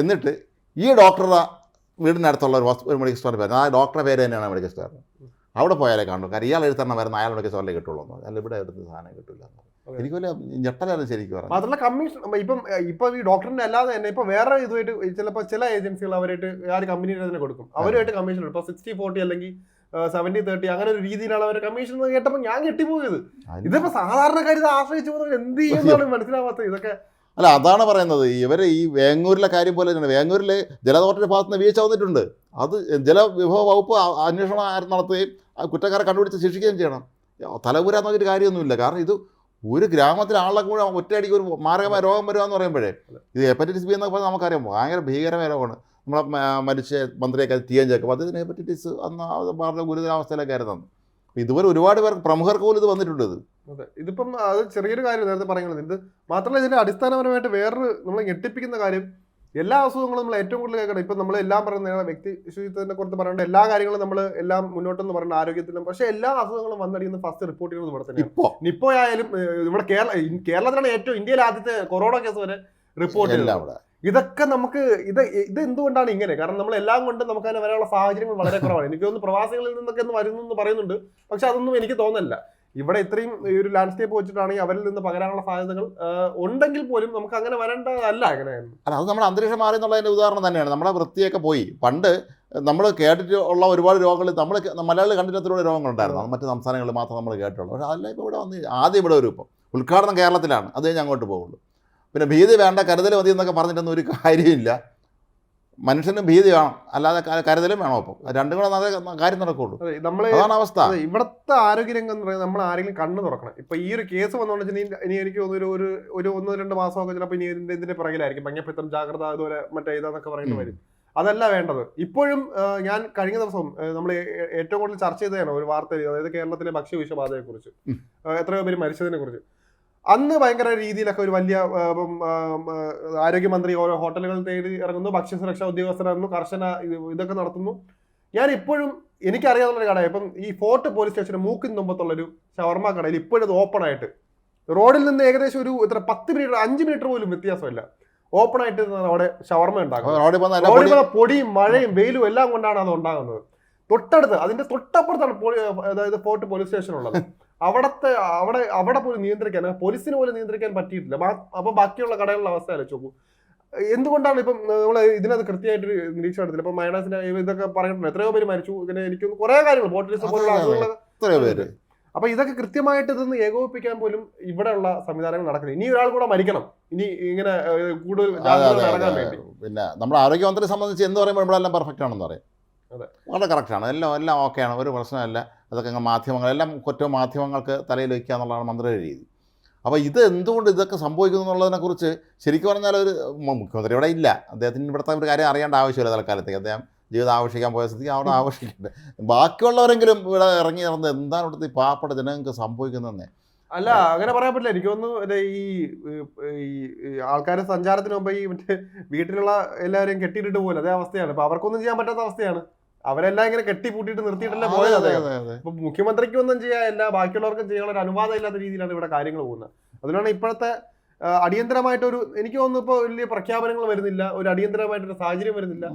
എന്നിട്ട് ഈ ഡോക്ടറുടെ വീടിനടുത്തുള്ള ഒരു ഒരു മെഡിക്കൽ സ്റ്റോറിൽ പേര് ആ ഡോക്ടറെ പേര് തന്നെയാണ് മെഡിക്കൽ സ്റ്റോർ അവിടെ പോയാലേ കാണും. കാരണം ഇയാൾ എഴുത്തന്നെ വരുന്ന അയാൾ മെഡിക്കൽ സ്റ്റോറിൽ കിട്ടുള്ളൂ എന്ന്. അല്ല ഇവിടെ എടുത്ത് സാധനം കിട്ടില്ല എന്ന്. എനിക്ക് വലിയ ഞെട്ടലാണ് ശരിക്കും പറഞ്ഞു മാത്രമല്ല കമ്മീഷൻ ഇപ്പം ഇപ്പം ഈ ഡോക്ടറിന്റെ അല്ലാതെ തന്നെ ഇപ്പൊ വേറെ ഇതുമായിട്ട് ചിലപ്പോൾ ചില ഏജൻസികൾ അവരായിട്ട് ആ ഒരു കമ്പനിയുടെ തന്നെ കൊടുക്കും. അവരുമായിട്ട് കമ്മീഷൻ ഇപ്പൊ സിക്സ്റ്റി ഫോർട്ടി അല്ലെങ്കിൽ സെവന്റി തേർട്ടി അങ്ങനെ ഒരു രീതിയിലാണ് അവർ കമ്മീഷൻ എന്ന് കേട്ടപ്പോൾ ഞാൻ കെട്ടിപ്പോയത്. ഇതിപ്പോ സാധാരണക്കാർ ഇത് ആശ്രയിച്ചു പോകുന്നത് എന്ത് ചെയ്യുന്നതാണ് മനസ്സിലാവാത്തത്. ഇതൊക്കെ അല്ല അതാണ് പറയുന്നത്. ഇവരെ ഈ വേങ്ങൂരിലെ കാര്യം പോലെ തന്നെ വേങ്ങൂരിൽ ജലതോട്ടത്തിന്റെ ഭാഗത്ത് നിന്ന് വീഴ്ച വന്നിട്ടുണ്ട്. അത് ജലവിഭവ വകുപ്പ് അന്വേഷണം ആര് നടത്തുകയും കുറ്റക്കാരെ കണ്ടുപിടിച്ച് ശിക്ഷിക്കുകയും ചെയ്യണം. തലപുരാന്ന് നോക്കിയിട്ട് കാര്യമൊന്നുമില്ല. കാരണം ഇത് ഒരു ഗ്രാമത്തിലെ ആളെ കൂടെ ഒറ്റയടിക്ക് ഒരു മാരകമായ രോഗം വരിക എന്ന് പറയുമ്പോഴേ ഇത് ഹെപ്പറ്റൈറ്റിസ് ബി എന്നൊക്കെ പറഞ്ഞാൽ നമുക്കറിയാം. ഭയങ്കര ഭീകരമായ രോഗമാണ്. നമ്മളെ മരിച്ച മന്ത്രിയൊക്കെ ടി എൻ ജേക്കബ് അദ്ദേഹത്തിന് ഹെപ്പറ്റൈറ്റിസ് അന്ന് വളരെ ഗുരുതരാവസ്ഥയിലൊക്കെ ആയിരുന്നു. അപ്പോൾ ഇതുവരെ ഒരുപാട് പേർക്ക് പ്രമുഖർക്ക് പോലും ഇത് വന്നിട്ടുണ്ട് ഇത്. അതെ. ഇതിപ്പം അത് ചെറിയൊരു കാര്യം നേരത്തെ പറയുന്നത്. ഇത് മാത്രമല്ല ഇതിന്റെ അടിസ്ഥാനപരമായിട്ട് വേറൊരു നമ്മളെ ഞെട്ടിപ്പിക്കുന്ന കാര്യം എല്ലാ അസുഖങ്ങളും നമ്മൾ ഏറ്റവും കൂടുതൽ കേൾക്കണം. ഇപ്പം നമ്മൾ എല്ലാം പറയുന്ന വ്യക്തി ശുചിത്വത്തിനെ കുറിച്ച് പറയേണ്ട എല്ലാ കാര്യങ്ങളും നമ്മൾ എല്ലാം മുന്നോട്ടെന്ന് പറയുന്ന ആരോഗ്യത്തിലും പക്ഷെ എല്ലാ അസുഖങ്ങളും വന്നടിയുന്ന ഫസ്റ്റ് റിപ്പോർട്ട് ചെയ്യുന്നത് ഇവിടെ തന്നെയാണ്. ഇപ്പോൾ ആയാലും ഇവിടെ കേരള കേരളത്തിലാണ് ഏറ്റവും ഇന്ത്യയിലെ ആദ്യത്തെ കൊറോണ കേസ് വരെ റിപ്പോർട്ട് ചെയ്യുന്നത്. ചെയ്തത് ഇതൊക്കെ നമുക്ക് ഇത് ഇത് എന്തുകൊണ്ടാണ് ഇങ്ങനെ? കാരണം നമ്മൾ എല്ലാം കൊണ്ടും നമുക്ക് അതിന് വരാനുള്ള സാഹചര്യങ്ങൾ വളരെ കുറവാണ്. എനിക്ക് തോന്നുന്നു പ്രവാസികളിൽ നിന്നൊക്കെ ഒന്ന് വരുന്നു എന്ന് പറയുന്നുണ്ട്. പക്ഷെ അതൊന്നും എനിക്ക് തോന്നുന്നില്ല. ഇവിടെ ഇത്രയും ഈ ഒരു ലാൻഡ്സ്കേപ്പ് വെച്ചിട്ടാണെങ്കിൽ അവരിൽ നിന്ന് പകരാനുള്ള സാധ്യതകൾ ഉണ്ടെങ്കിൽ പോലും നമുക്ക് അങ്ങനെ വരേണ്ടതല്ല അങ്ങനെ അല്ല അത് നമ്മുടെ അന്തരീക്ഷം മാറി എന്നുള്ളതിന്റെ ഉദാഹരണം തന്നെയാണ്. നമ്മുടെ വൃത്തിയൊക്കെ പോയി. പണ്ട് നമ്മൾ കേട്ടിട്ട് ഉള്ള ഒരുപാട് രോഗങ്ങൾ നമ്മൾ മലയാളികൾ കണ്ടിട്ടുള്ള രോഗങ്ങളുണ്ടായിരുന്നു മറ്റ് സംസ്ഥാനങ്ങളിൽ മാത്രം നമ്മൾ കേട്ടിട്ടുള്ളൂ പക്ഷേ അതെല്ലാം ഇപ്പോൾ ഇവിടെ വന്ന് ആദ്യം ഇവിടെ വരും ഇപ്പം ഉദ്ഘാടനം കേരളത്തിലാണ്. അത് കഴിഞ്ഞ് അങ്ങോട്ട് പോകുള്ളൂ. പിന്നെ ഭീതി വേണ്ട കരുതൽ മതി എന്നൊക്കെ പറഞ്ഞിട്ടൊന്നും ഒരു കാര്യമില്ല. മനുഷ്യനും ഭീതി വേണം അല്ലാതെ കരുതലും വേണം അപ്പം. രണ്ടും കൂടെ നല്ല കാര്യം നടക്കുള്ളൂ. അതാണ് അവസ്ഥ. ഇവിടുത്തെ ആരോഗ്യരംഗം എന്ന് പറയുന്നത് നമ്മൾ ആരെങ്കിലും കണ്ണു തുറക്കണം. ഇപ്പൊ ഈ ഒരു കേസ് വന്നുകൊണ്ട് ഇനി എനിക്ക് തോന്നുന്നു ഒരു- ഒരു ഒന്നോ രണ്ട് മാസമൊക്കെ ചിലപ്പോൾ ഇനി ഇതിന്റെ ഇതിന്റെ പിറകിലായിരിക്കും. ഭംഗിപ്പിത്തം ജാഗ്രത അതുപോലെ മറ്റേ ഇതാന്നൊക്കെ പറയേണ്ടി വരും. അതല്ല വേണ്ടത്. ഇപ്പോഴും ഞാൻ കഴിഞ്ഞ ദിവസം നമ്മൾ ഏറ്റവും കൂടുതൽ ചർച്ച ചെയ്തതാണ് ഒരു വാർത്ത അതായത് കേരളത്തിലെ ഭക്ഷ്യവിഷബാധയെ കുറിച്ച് എത്രയോ പേര് മരിച്ചതിനെ കുറിച്ച് അന്ന് ഭയങ്കര രീതിയിലൊക്കെ ഒരു വലിയ ആരോഗ്യമന്ത്രി ഓരോ ഹോട്ടലുകൾ തേടി ഇറങ്ങുന്നു ഭക്ഷ്യസുരക്ഷാ ഉദ്യോഗസ്ഥരായിരുന്നു കർശന ഇതൊക്കെ നടത്തുന്നു. ഞാൻ ഇപ്പോഴും എനിക്കറിയാവുന്ന ഒരു കട ഇപ്പം ഈ ഫോർട്ട് പോലീസ് സ്റ്റേഷന് മൂക്കിന് തുമ്പത്തുള്ളൊരു ഷവർമ കടയിൽ ഇപ്പോഴും അത് ഓപ്പൺ ആയിട്ട് റോഡിൽ നിന്ന് ഏകദേശം ഒരു ഇത്ര പത്ത് മീറ്റർ അഞ്ച് മീറ്റർ പോലും വ്യത്യാസമില്ല. ഓപ്പൺ ആയിട്ട് അവിടെ ഷവർമ ഉണ്ടാക്കുന്നത്. പൊടിയും മഴയും വെയിലും എല്ലാം കൊണ്ടാണ് അത് ഉണ്ടാകുന്നത്. തൊട്ടടുത്ത് അതിന്റെ തൊട്ടപ്പുറത്താണ് അതായത് ഫോർട്ട് പോലീസ് സ്റ്റേഷൻ ഉള്ളത് അവിടത്തെ അവിടെ അവിടെ പോലും നിയന്ത്രിക്കാൻ പോലീസിന് പോലും നിയന്ത്രിക്കാൻ പറ്റിയിട്ടില്ല. അപ്പൊ ബാക്കിയുള്ള കടകളുടെ അവസ്ഥ ആലോചിച്ച് നോക്കൂ എന്തുകൊണ്ടാണ് ഇപ്പം നമ്മൾ ഇതിനകത്ത് കൃത്യമായിട്ട് നിരീക്ഷണം എടുത്തില്ല ഇപ്പൊ മൈനസിന്റെ ഇതൊക്കെ പറഞ്ഞിട്ടുണ്ട്. എത്രയോ പേര് മരിച്ചു. ഇങ്ങനെ എനിക്ക് കുറെ കാര്യങ്ങൾ ബോട്ടിലിസം പോലുള്ള അപ്പൊ ഇതൊക്കെ കൃത്യമായിട്ട് ഇതൊന്ന് ഏകോപിപ്പിക്കാൻ പോലും ഇവിടെയുള്ള സംവിധാനങ്ങൾ നടക്കുന്നത് ഇനി ഒരാൾ കൂടെ മരിക്കണം. ഇനി ഇങ്ങനെ കൂടുതൽ നടക്കാൻ വേണ്ടി. പിന്നെ നമ്മുടെ ആരോഗ്യമന്ത്രിയെ സംബന്ധിച്ച് എന്ത് പറയുമ്പോൾ നമ്മളെല്ലാം പെർഫെക്റ്റ് ആണെന്ന് പറയും. അതെ. വളരെ കറക്റ്റ് ആണ്. എല്ലാം എല്ലാം ഓക്കെയാണ് ഒരു പ്രശ്നമല്ല അതൊക്കെ അങ്ങ് മാധ്യമങ്ങൾ എല്ലാം കുറ്റവും മാധ്യമങ്ങൾക്ക് തലയിൽ വയ്ക്കുക എന്നുള്ളതാണ് മന്ത്രിയുടെ രീതി. അപ്പോൾ ഇത് എന്തുകൊണ്ട് ഇതൊക്കെ സംഭവിക്കുന്നു എന്നുള്ളതിനെക്കുറിച്ച് ശരിക്കും പറഞ്ഞാൽ ഒരു മുഖ്യമന്ത്രി ഇവിടെ ഇല്ല. അദ്ദേഹത്തിന് ഇവിടുത്തെ ഒരു കാര്യം അറിയേണ്ട ആവശ്യമില്ല തൽക്കാലത്തേക്ക്. അദ്ദേഹം ജീവിതം ആവശ്യിക്കാൻ പോയ സ്ഥിതിക്ക് അവിടെ ആവശ്യിക്കട്ടെ ബാക്കിയുള്ളവരെങ്കിലും ഇവിടെ ഇറങ്ങി നടന്ന് എന്താണ് ഇവിടുത്തെ പാവപ്പെട്ട ജനങ്ങൾക്ക് സംഭവിക്കുന്നതെന്ന്? അല്ല അങ്ങനെ പറയാൻ പറ്റില്ല. എനിക്ക് തോന്നുന്നു ഈ ഈ ആൾക്കാരെ സഞ്ചാരത്തിന് മുമ്പ് ഈ മറ്റേ വീട്ടിലുള്ള എല്ലാവരെയും കെട്ടിയിട്ടിട്ട് പോലും അതേ അവസ്ഥയാണ്. ഇപ്പൊ അവർക്കൊന്നും ചെയ്യാൻ പറ്റാത്ത അവസ്ഥയാണ്. അവരെല്ലാം ഇങ്ങനെ കെട്ടി പൂട്ടിയിട്ട് നിർത്തിയിട്ടല്ലേ പോയത് അതെ, അദ്ദേഹം. ഇപ്പൊ മുഖ്യമന്ത്രിക്ക് ഒന്നും ചെയ്യാനില്ല ബാക്കിയുള്ളവർക്കും ചെയ്യാനുള്ള ഒരു അനുവാദം ഇല്ലാത്ത രീതിയിലാണ് ഇവിടെ കാര്യങ്ങൾ പോകുന്നത്. അതിനാണ് ഇപ്പോഴത്തെ അടിയന്തരമായിട്ട് അടിയന്തരമായിട്ടൊരു എനിക്ക് തോന്നുന്നു ഇപ്പോൾ വലിയ പ്രഖ്യാപനങ്ങൾ വരുന്നില്ല ഒരു അടിയന്തരമായിട്ടൊരു സാഹചര്യം വരുന്നില്ല.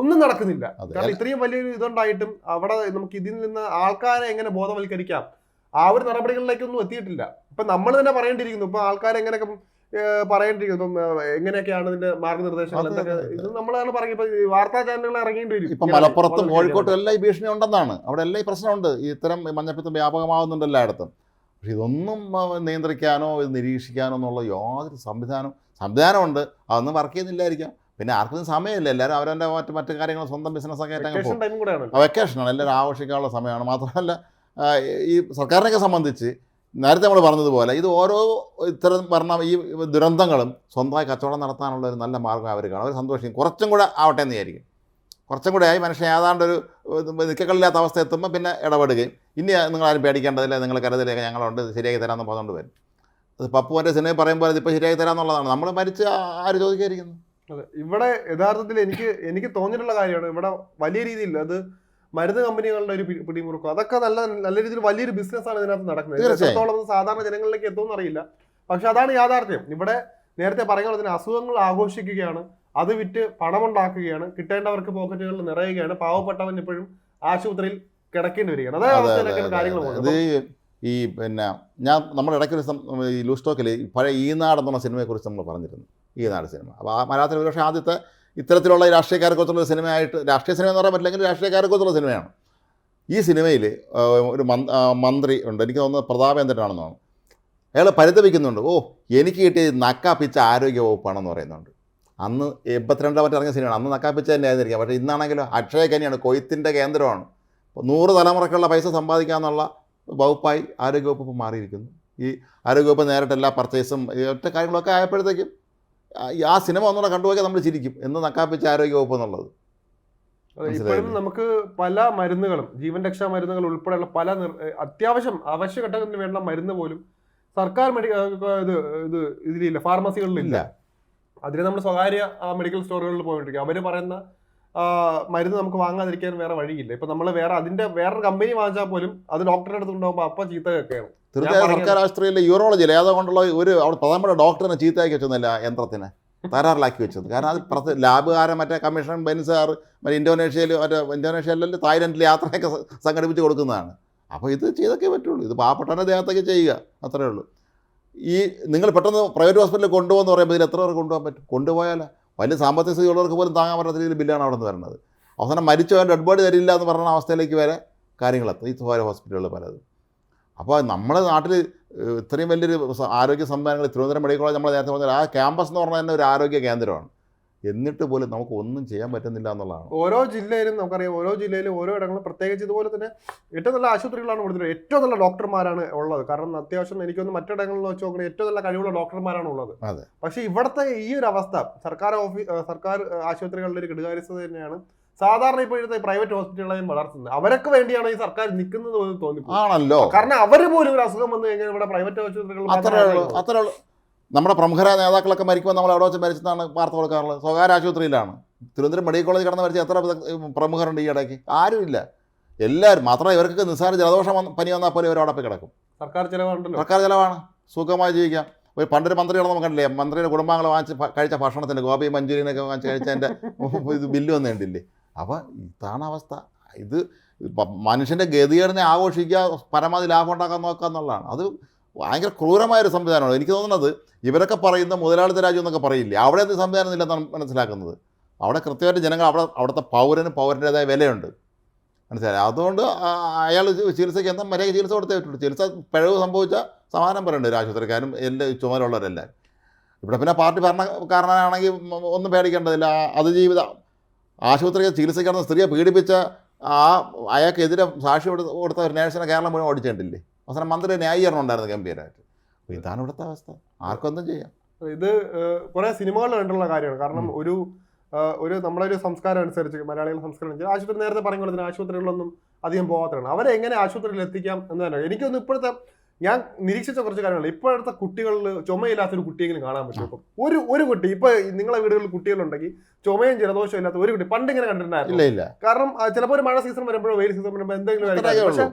ഒന്നും നടക്കുന്നില്ല. കാരണം ഇത്രയും വലിയൊരു ഇതുണ്ടായിട്ടും അവിടെ നമുക്ക് ഇതിൽ നിന്ന് ആൾക്കാരെ എങ്ങനെ ബോധവൽക്കരിക്കാം? ആ ഒരു നടപടികളിലേക്കൊന്നും എത്തിയിട്ടില്ല. ഇപ്പൊ നമ്മൾ തന്നെ പറയേണ്ടിയിരിക്കുന്നു ഇപ്പൊ ആൾക്കാരെ ഏഹ്, ഇപ്പം എങ്ങനെയൊക്കെയാണ് ഇതിന്റെ മാർഗനിർദ്ദേശങ്ങൾ എന്തൊക്കെ. ഇത് നമ്മളാണ് ഇപ്പൊ വാർത്താ ചാനലുകൾ ഇറങ്ങേണ്ടി വരും. ഇപ്പം മലപ്പുറത്തും കോഴിക്കോട്ടും എല്ലാം ഈ ഭീഷണി ഉണ്ടെന്നാണ്. അവിടെ എല്ലാം ഈ പ്രശ്നമുണ്ട്. ഈ ഇത്തരം മഞ്ഞപ്പിത്തം വ്യാപകമാവുന്നുണ്ട് എല്ലായിടത്തും. പക്ഷെ ഇതൊന്നും നിയന്ത്രിക്കാനോ ഇത് നിരീക്ഷിക്കാനോ എന്നുള്ള യാതൊരു സംവിധാനം സംവിധാനമുണ്ട്. അതൊന്നും വർക്ക് ചെയ്യുന്നില്ലായിരിക്കാം. പിന്നെ ആർക്കും സമയമില്ല. എല്ലാവരും അവരവന്റെ മറ്റ് മറ്റു കാര്യങ്ങൾ സ്വന്തം ബിസിനസ്സൊക്കെ ആയിട്ട് അങ്ങ് പോകും. വെക്കേഷനാണ് എല്ലാവരും ആഘോഷിക്കാനുള്ള സമയമാണ്. മാത്രമല്ല ഈ സർക്കാരിനെയൊക്കെ സംബന്ധിച്ച് നേരത്തെ നമ്മൾ പറഞ്ഞതുപോലെ ഇത് ഓരോ ഇത്തരം പറഞ്ഞ ഈ ദുരന്തങ്ങളും സ്വന്തമായി കച്ചവടം നടത്താനുള്ള ഒരു നല്ല മാർഗം അവർ കാണും. അവർ സന്തോഷിക്കും. കുറച്ചും കൂടെ ആവട്ടെ എന്ന് വിചാരിക്കും. കുറച്ചും കൂടെ ആയി മനുഷ്യൻ ഏതാണ്ട് ഒരു നിൽക്കക്കളില്ലാത്ത അവസ്ഥ എത്തുമ്പോൾ പിന്നെ ഇടപെടുകയും. ഇനി നിങ്ങളാരും പേടിക്കേണ്ടതില്ല. നിങ്ങൾ കരുതലൊക്കെ ഞങ്ങളുണ്ട്. ശരിയാക്കി തരാമെന്ന് പറഞ്ഞുകൊണ്ട് വരും. അത് പപ്പുവിന്റെ സിനിമ പറയുമ്പോൾ അതിപ്പോൾ ശരിയാക്കി തരാമെന്നുള്ളതാണ്. നമ്മൾ മരിച്ച് ആര് ചോദിക്കാതിരിക്കുന്നു? അതെ. ഇവിടെ യഥാർത്ഥത്തിൽ എനിക്ക് എനിക്ക് തോന്നിയിട്ടുള്ള കാര്യമാണ്. ഇവിടെ വലിയ രീതിയിൽ അത് മരുന്ന് കമ്പനികളുടെ ഒരു പിടിമുറുക്കം. അതൊക്കെ നല്ല നല്ല രീതിയിൽ വലിയൊരു ബിസിനസ് ആണ് ഇതിനകത്ത് നടക്കുന്നത്. എത്രത്തോളം സാധാരണ ജനങ്ങളിലേക്ക് എത്തുമെന്ന് അറിയില്ല. പക്ഷെ അതാണ് യാഥാർത്ഥ്യം. ഇവിടെ നേരത്തെ തന്നെ അസുഖങ്ങൾ ആഘോഷിക്കുകയാണ്. അത് വിറ്റ് പണമുണ്ടാക്കുകയാണ്. കിട്ടേണ്ടവർക്ക് പോക്കറ്റുകളിൽ നിറയുകയാണ്. പാവപ്പെട്ടവൻ ഇപ്പോഴും ആശുപത്രിയിൽ കിടക്കേണ്ടി വരികയാണ്. അതായത് കാര്യങ്ങൾ പോകുന്നത് ഈ പിന്നെ ഞാൻ നമ്മുടെ ഇടയ്ക്ക് ഒരു സം- ഈ ലൂസ് ടോക്കിൽ പഴയ ഈ നാട് എന്നുള്ള സിനിമയെക്കുറിച്ച് നമ്മൾ പറഞ്ഞിരുന്നു. ഈ നാട് സിനിമ. അപ്പോൾ ആ മലയാളത്തിൽ ഒരുപക്ഷെ ആദ്യത്തെ ഇത്തരത്തിലുള്ള ഒരു സിനിമയായിട്ട് രാഷ്ട്രീയ സിനിമ എന്ന് പറയാൻ പറ്റില്ലെങ്കിൽ രാഷ്ട്രീയക്കാരെ കുറിച്ചുള്ള സിനിമയാണ്. ഈ സിനിമയിൽ ഒരു മന്ത്രി ഉണ്ട്. എനിക്ക് തോന്നുന്നത് പ്രതാപേന്ദ്രനാണെന്ന് തോന്നുന്നു. അയാൾ പരിതപിക്കുന്നുണ്ട്. ഓ എനിക്ക് കിട്ടിയ നക്കാപ്പിച്ച ആരോഗ്യ വകുപ്പാണെന്ന് പറയുന്നുണ്ട്. അന്ന് എൺപത്തിരണ്ടാം മറ്റേ ഇറങ്ങിയ സിനിമയാണ്. അന്ന് നക്കാപ്പിച്ച തന്നെ ആയിരുന്നിരിക്കാം പക്ഷേ ഇന്നാണെങ്കിലും അക്ഷയ കനിയാണ് കൊയ്ത്തിന്റെ കേന്ദ്രമാണ്. നൂറ് തലമുറക്കുള്ള പൈസ സമ്പാദിക്കാമെന്നുള്ള വകുപ്പായി ആരോഗ്യവകുപ്പ് മാറിയിരിക്കുന്നു. ഈ ആരോഗ്യവകുപ്പ് നേരിട്ട് എല്ലാ പർച്ചേസും ഒറ്റ കാര്യങ്ങളൊക്കെ ആയപ്പോഴത്തേക്കും ആ- ഈ ആ സിനിമ ഒന്നുകൂടെ കണ്ടുപോയാൽ നമ്മൾ ചിരിക്കും. എന്ന് നക്കാപ്പിച്ച ആരോഗ്യവകുപ്പ് എന്നുള്ളത്. ഇപ്പോഴും നമുക്ക് പല മരുന്നുകളും ജീവൻ രക്ഷാ മരുന്നുകൾ ഉൾപ്പെടെയുള്ള പല അത്യാവശ്യം അവശ്യ ഘട്ടത്തിന് വേണ്ട മരുന്ന് പോലും സർക്കാർ മെഡിക്കൽ ഇത് ഇത് ഇതിലില്ല ഫാർമസികളിലില്ല. അതിന് നമ്മൾ സ്വകാര്യ മെഡിക്കൽ സ്റ്റോറുകളിൽ പോയിട്ടിരിക്കും. അവർ പറയുന്ന മരുന്ന് നമുക്ക് വാങ്ങാതിരിക്കാൻ വേറെ വഴിയില്ല. ഇപ്പൊ നമ്മൾ വേറെ അതിന്റെ വേറൊരു കമ്പനി വാങ്ങിച്ചാൽ പോലും അത് ഡോക്ടറുടെ അടുത്ത് ഉണ്ടാകുമ്പോൾ അപ്പൊ ചീത്ത കേൾക്കുകയാണ് തീർച്ചയായും സർക്കാർ ആശുപത്രിയിലെ യൂറോളജിയിൽ ഏതോ കൊണ്ടുള്ള ഒരു അവിടെ പ്രധാനപ്പെട്ട ഡോക്ടറിനെ ചീത്തയാക്കി വെച്ചൊന്നുമില്ല യന്ത്രത്തിന്. തരാറിലാക്കി വെച്ചത്. കാരണം അത് പ്രത്യേക ലാബുകാരൻ മറ്റേ കമ്മീഷൻ ബെൻസാർ മറ്റേ ഇന്തോനേഷ്യയിൽ മറ്റേ ഇന്തോനേഷ്യയിൽ തായ്ലൻഡിൽ യാത്രയൊക്കെ സംഘടിപ്പിച്ച് കൊടുക്കുന്നതാണ്. അപ്പോൾ ഇത് ചെയ്തൊക്കെ പറ്റുള്ളൂ. ഇത് പാവപ്പെട്ടവന്റെ ദേഹത്തൊക്കെ ചെയ്യുക. അത്രേ ഉള്ളൂ. ഈ നിങ്ങൾ പെട്ടെന്ന് പ്രൈവറ്റ് ഹോസ്പിറ്റലിൽ കൊണ്ടുപോകുന്ന പറയുമ്പോൾ ഇതിൽ എത്ര പേർ കൊണ്ടുപോകാൻ പറ്റും? കൊണ്ടുപോയാൽ വലിയ സാമ്പത്തിക സ്ഥിതിയുള്ളവർക്ക് പോലും താങ്ങാൻ പറ്റാത്ത രീതിയിൽ ബില്ലാണ് അവിടെ നിന്ന് വരുന്നത്. അവസാനം മരിച്ചവൻ ഡെഡ് ബോഡി തരില്ല എന്ന് പറഞ്ഞ അവസ്ഥയിലേക്ക് വരെ കാര്യങ്ങളെത്തും. ഈ സ്വകാര്യ ഹോസ്പിറ്റലുകൾ പലതും. അപ്പോൾ നമ്മുടെ നാട്ടിൽ ഇത്രയും വലിയൊരു ആരോഗ്യ സംവിധാനങ്ങൾ തിരുവനന്തപുരം മെഡിക്കൽ കോളേജ് നമ്മൾ നേരത്തെ പറഞ്ഞാൽ ആ ക്യാമ്പസ് എന്ന് പറഞ്ഞാൽ തന്നെ ഒരു ആരോഗ്യ കേന്ദ്രമാണ്. എന്നിട്ട് പോലും നമുക്ക് ഒന്നും ചെയ്യാൻ പറ്റുന്നില്ല എന്നുള്ളതാണ്. ഓരോ ജില്ലയിലും നമുക്കറിയാം ഓരോ ജില്ലയിലും ഓരോ ഇടങ്ങളും പ്രത്യേകിച്ച് ഇതുപോലെ തന്നെ ഏറ്റവും നല്ല ആശുപത്രികളാണ് കൊടുത്തത് ഏറ്റവും നല്ല ഡോക്ടർമാരാണ് ഉള്ളത്. കാരണം അത്യാവശ്യം എനിക്കൊന്ന് മറ്റിടങ്ങളിൽ വെച്ച് നോക്കണമെങ്കിൽ ഏറ്റവും നല്ല കഴിവുള്ള ഡോക്ടർമാരാണ് ഉള്ളത്. അതെ. പക്ഷേ ഇവിടുത്തെ ഈ ഒരു അവസ്ഥ സർക്കാർ ഓഫീസ് സർക്കാർ ആശുപത്രികളുടെ ഒരു കെടുകാര്യസ്ഥത തന്നെയാണ്. സാധാരണ ഇപ്പോഴത്തെ പ്രൈവറ്റ് ഹോസ്പിറ്റലുകളെയും വളർത്തുന്നത്. അവരൊക്കെ വേണ്ടിയാണ് ഈ സർക്കാർ നിൽക്കുന്നത് എന്ന് തോന്നിപ്പോ ആണല്ലോ. കാരണം അവർ പോലും ഒരു അസുഖം വന്നു കഴിഞ്ഞാൽ ഇവിടെ പ്രൈവറ്റ് ആശുപത്രികൾ അത്രേ ഉള്ളൂ അത്രേ ഉള്ളൂ. നമ്മുടെ പ്രമുഖരായ നേതാക്കളൊക്കെ മരിക്കുമ്പോൾ നമ്മൾ അവിടെ വെച്ച് മരിച്ചെന്നാണ് വാർത്ത കൊടുക്കാറുള്ളത്. സ്വകാര്യ ആശുപത്രിയിലാണ്. തിരുവനന്തപുരം മെഡിക്കൽ കോളേജ് കടന്ന് മരിച്ച എത്ര പ്രമുഖരുണ്ട് ഈ ഇടയ്ക്ക്? ആരുമില്ല എല്ലാവരും മാത്രമേ ഇവർക്കൊക്കെ നിസ്സാര ജലദോഷം വന്ന് പനി വന്നാൽ പോലും ഇവർ അവിടെ പോയി കിടക്കും. സർക്കാർ ചിലവാണല്ലോ. സർക്കാർ ചിലവാണ്. സുഖമായി ജീവിക്കാം. ഒരു പണ്ടൊരു മന്ത്രി നമുക്ക് കണ്ടില്ലേ? മന്ത്രിയുടെ കുടുംബാംഗങ്ങൾ വാങ്ങിച്ച് കഴിച്ച ഭക്ഷണത്തിന്റെ ഗോപി മഞ്ചൂരിയനൊക്കെ വാങ്ങിച്ച് കഴിച്ചതിന്റെ [laughs] ഇത് ബില്ല് വന്നു കണ്ടില്ലേ? അപ്പോൾ ഇതാണ് അവസ്ഥ. ഇത് മനുഷ്യന്റെ ഗതികേടിനെ ആഘോഷിക്കുക പരമാവധി ലാഭം ഉണ്ടാക്കാൻ നോക്കുക എന്നുള്ളതാണ്. അത് ഭയങ്കര ക്രൂരമായൊരു സംവിധാനമാണ്. എനിക്ക് തോന്നുന്നത് ഇവരൊക്കെ പറയുന്ന മുതലാളിത്ത രാജ്യം എന്നൊക്കെ പറയില്ലേ? അവിടെ എന്ത് സംവിധാനം ഇല്ലെന്നാണ് മനസ്സിലാക്കുന്നത്. അവിടെ കൃത്യമായിട്ട് ജനങ്ങൾ അവിടെ അവിടുത്തെ പൗരന് പൗരന്റേതായ വിലയുണ്ട്. മനസ്സിലായി? അതുകൊണ്ട് അയാൾ ചികിത്സയ്ക്ക് എന്താ മര്യാദ ചികിത്സ കൊടുത്തേ പറ്റുള്ളൂ. ചികിത്സ പിഴവ് സംഭവിച്ചാൽ സമാനം പറയണ്ട ആശുപത്രിക്കാരും എന്റെ ചുമതലയുള്ളവരെല്ലാം ഇവിടെ പിന്നെ പാർട്ടി ഭരണക്കാരനാണെങ്കിൽ ഒന്നും പേടിക്കേണ്ടതില്ല. അതിജീവിത ആശുപത്രിയിൽ ചികിത്സിക്കാവുന്ന സ്ത്രീയെ പീഡിപ്പിച്ച ആ അയാൾക്കെതിരെ സാക്ഷി കൊടുത്ത ഒരു നേഴ്സിനെ കേരളം മുഴുവൻ ഓടിച്ചിട്ടില്ലേ അവസാനം മന്ത്രി ന്യായീകരണം ഉണ്ടായിരുന്നു ഗംഭീരമായിട്ട് അപ്പോൾ ഇതാണ് ഇവിടുത്തെ അവസ്ഥ. ആർക്കൊന്നും ചെയ്യാം. ഇത് കുറേ സിനിമകളിൽ കണ്ടുള്ള കാര്യമാണ്. കാരണം ഒരു ഒരു നമ്മുടെ ഒരു സംസ്കാരം അനുസരിച്ച് മലയാളികളുടെ സംസ്കാരം അനുസരിച്ച് ആശുപത്രി നേരത്തെ പറഞ്ഞ പോലെ തന്നെ ആശുപത്രികളിലൊന്നും അധികം പോകാത്തതാണ് അവരെ എങ്ങനെ ആശുപത്രിയിൽ എത്തിക്കാം എന്ന് തന്നെ. എനിക്കൊന്നും ഇപ്പോഴത്തെ ഞാൻ നിരീക്ഷിച്ച കുറച്ച് കാര്യങ്ങൾ ഇപ്പോഴത്തെ കുട്ടികളിൽ ചുമയില്ലാത്തൊരു കുട്ടിയെങ്കിലും കാണാൻ പറ്റും ഇപ്പം. ഒരു ഒരു കുട്ടി ഇപ്പൊ നിങ്ങളെ വീടുകളിൽ കുട്ടികളുണ്ടെങ്കിൽ ചുമയും ജലദോഷവും ഇല്ലാത്ത ഒരു കുട്ടി പണ്ട് ഇങ്ങനെ ഇല്ല കണ്ടിട്ടുണ്ടായിരുന്നു. ഇല്ല കാരണം ചിലപ്പോൾ ഒരു മഴ സീസൺ വരുമ്പോഴോ വെയിൽ സീസൺ വരുമ്പോൾ എന്തെങ്കിലും പക്ഷെ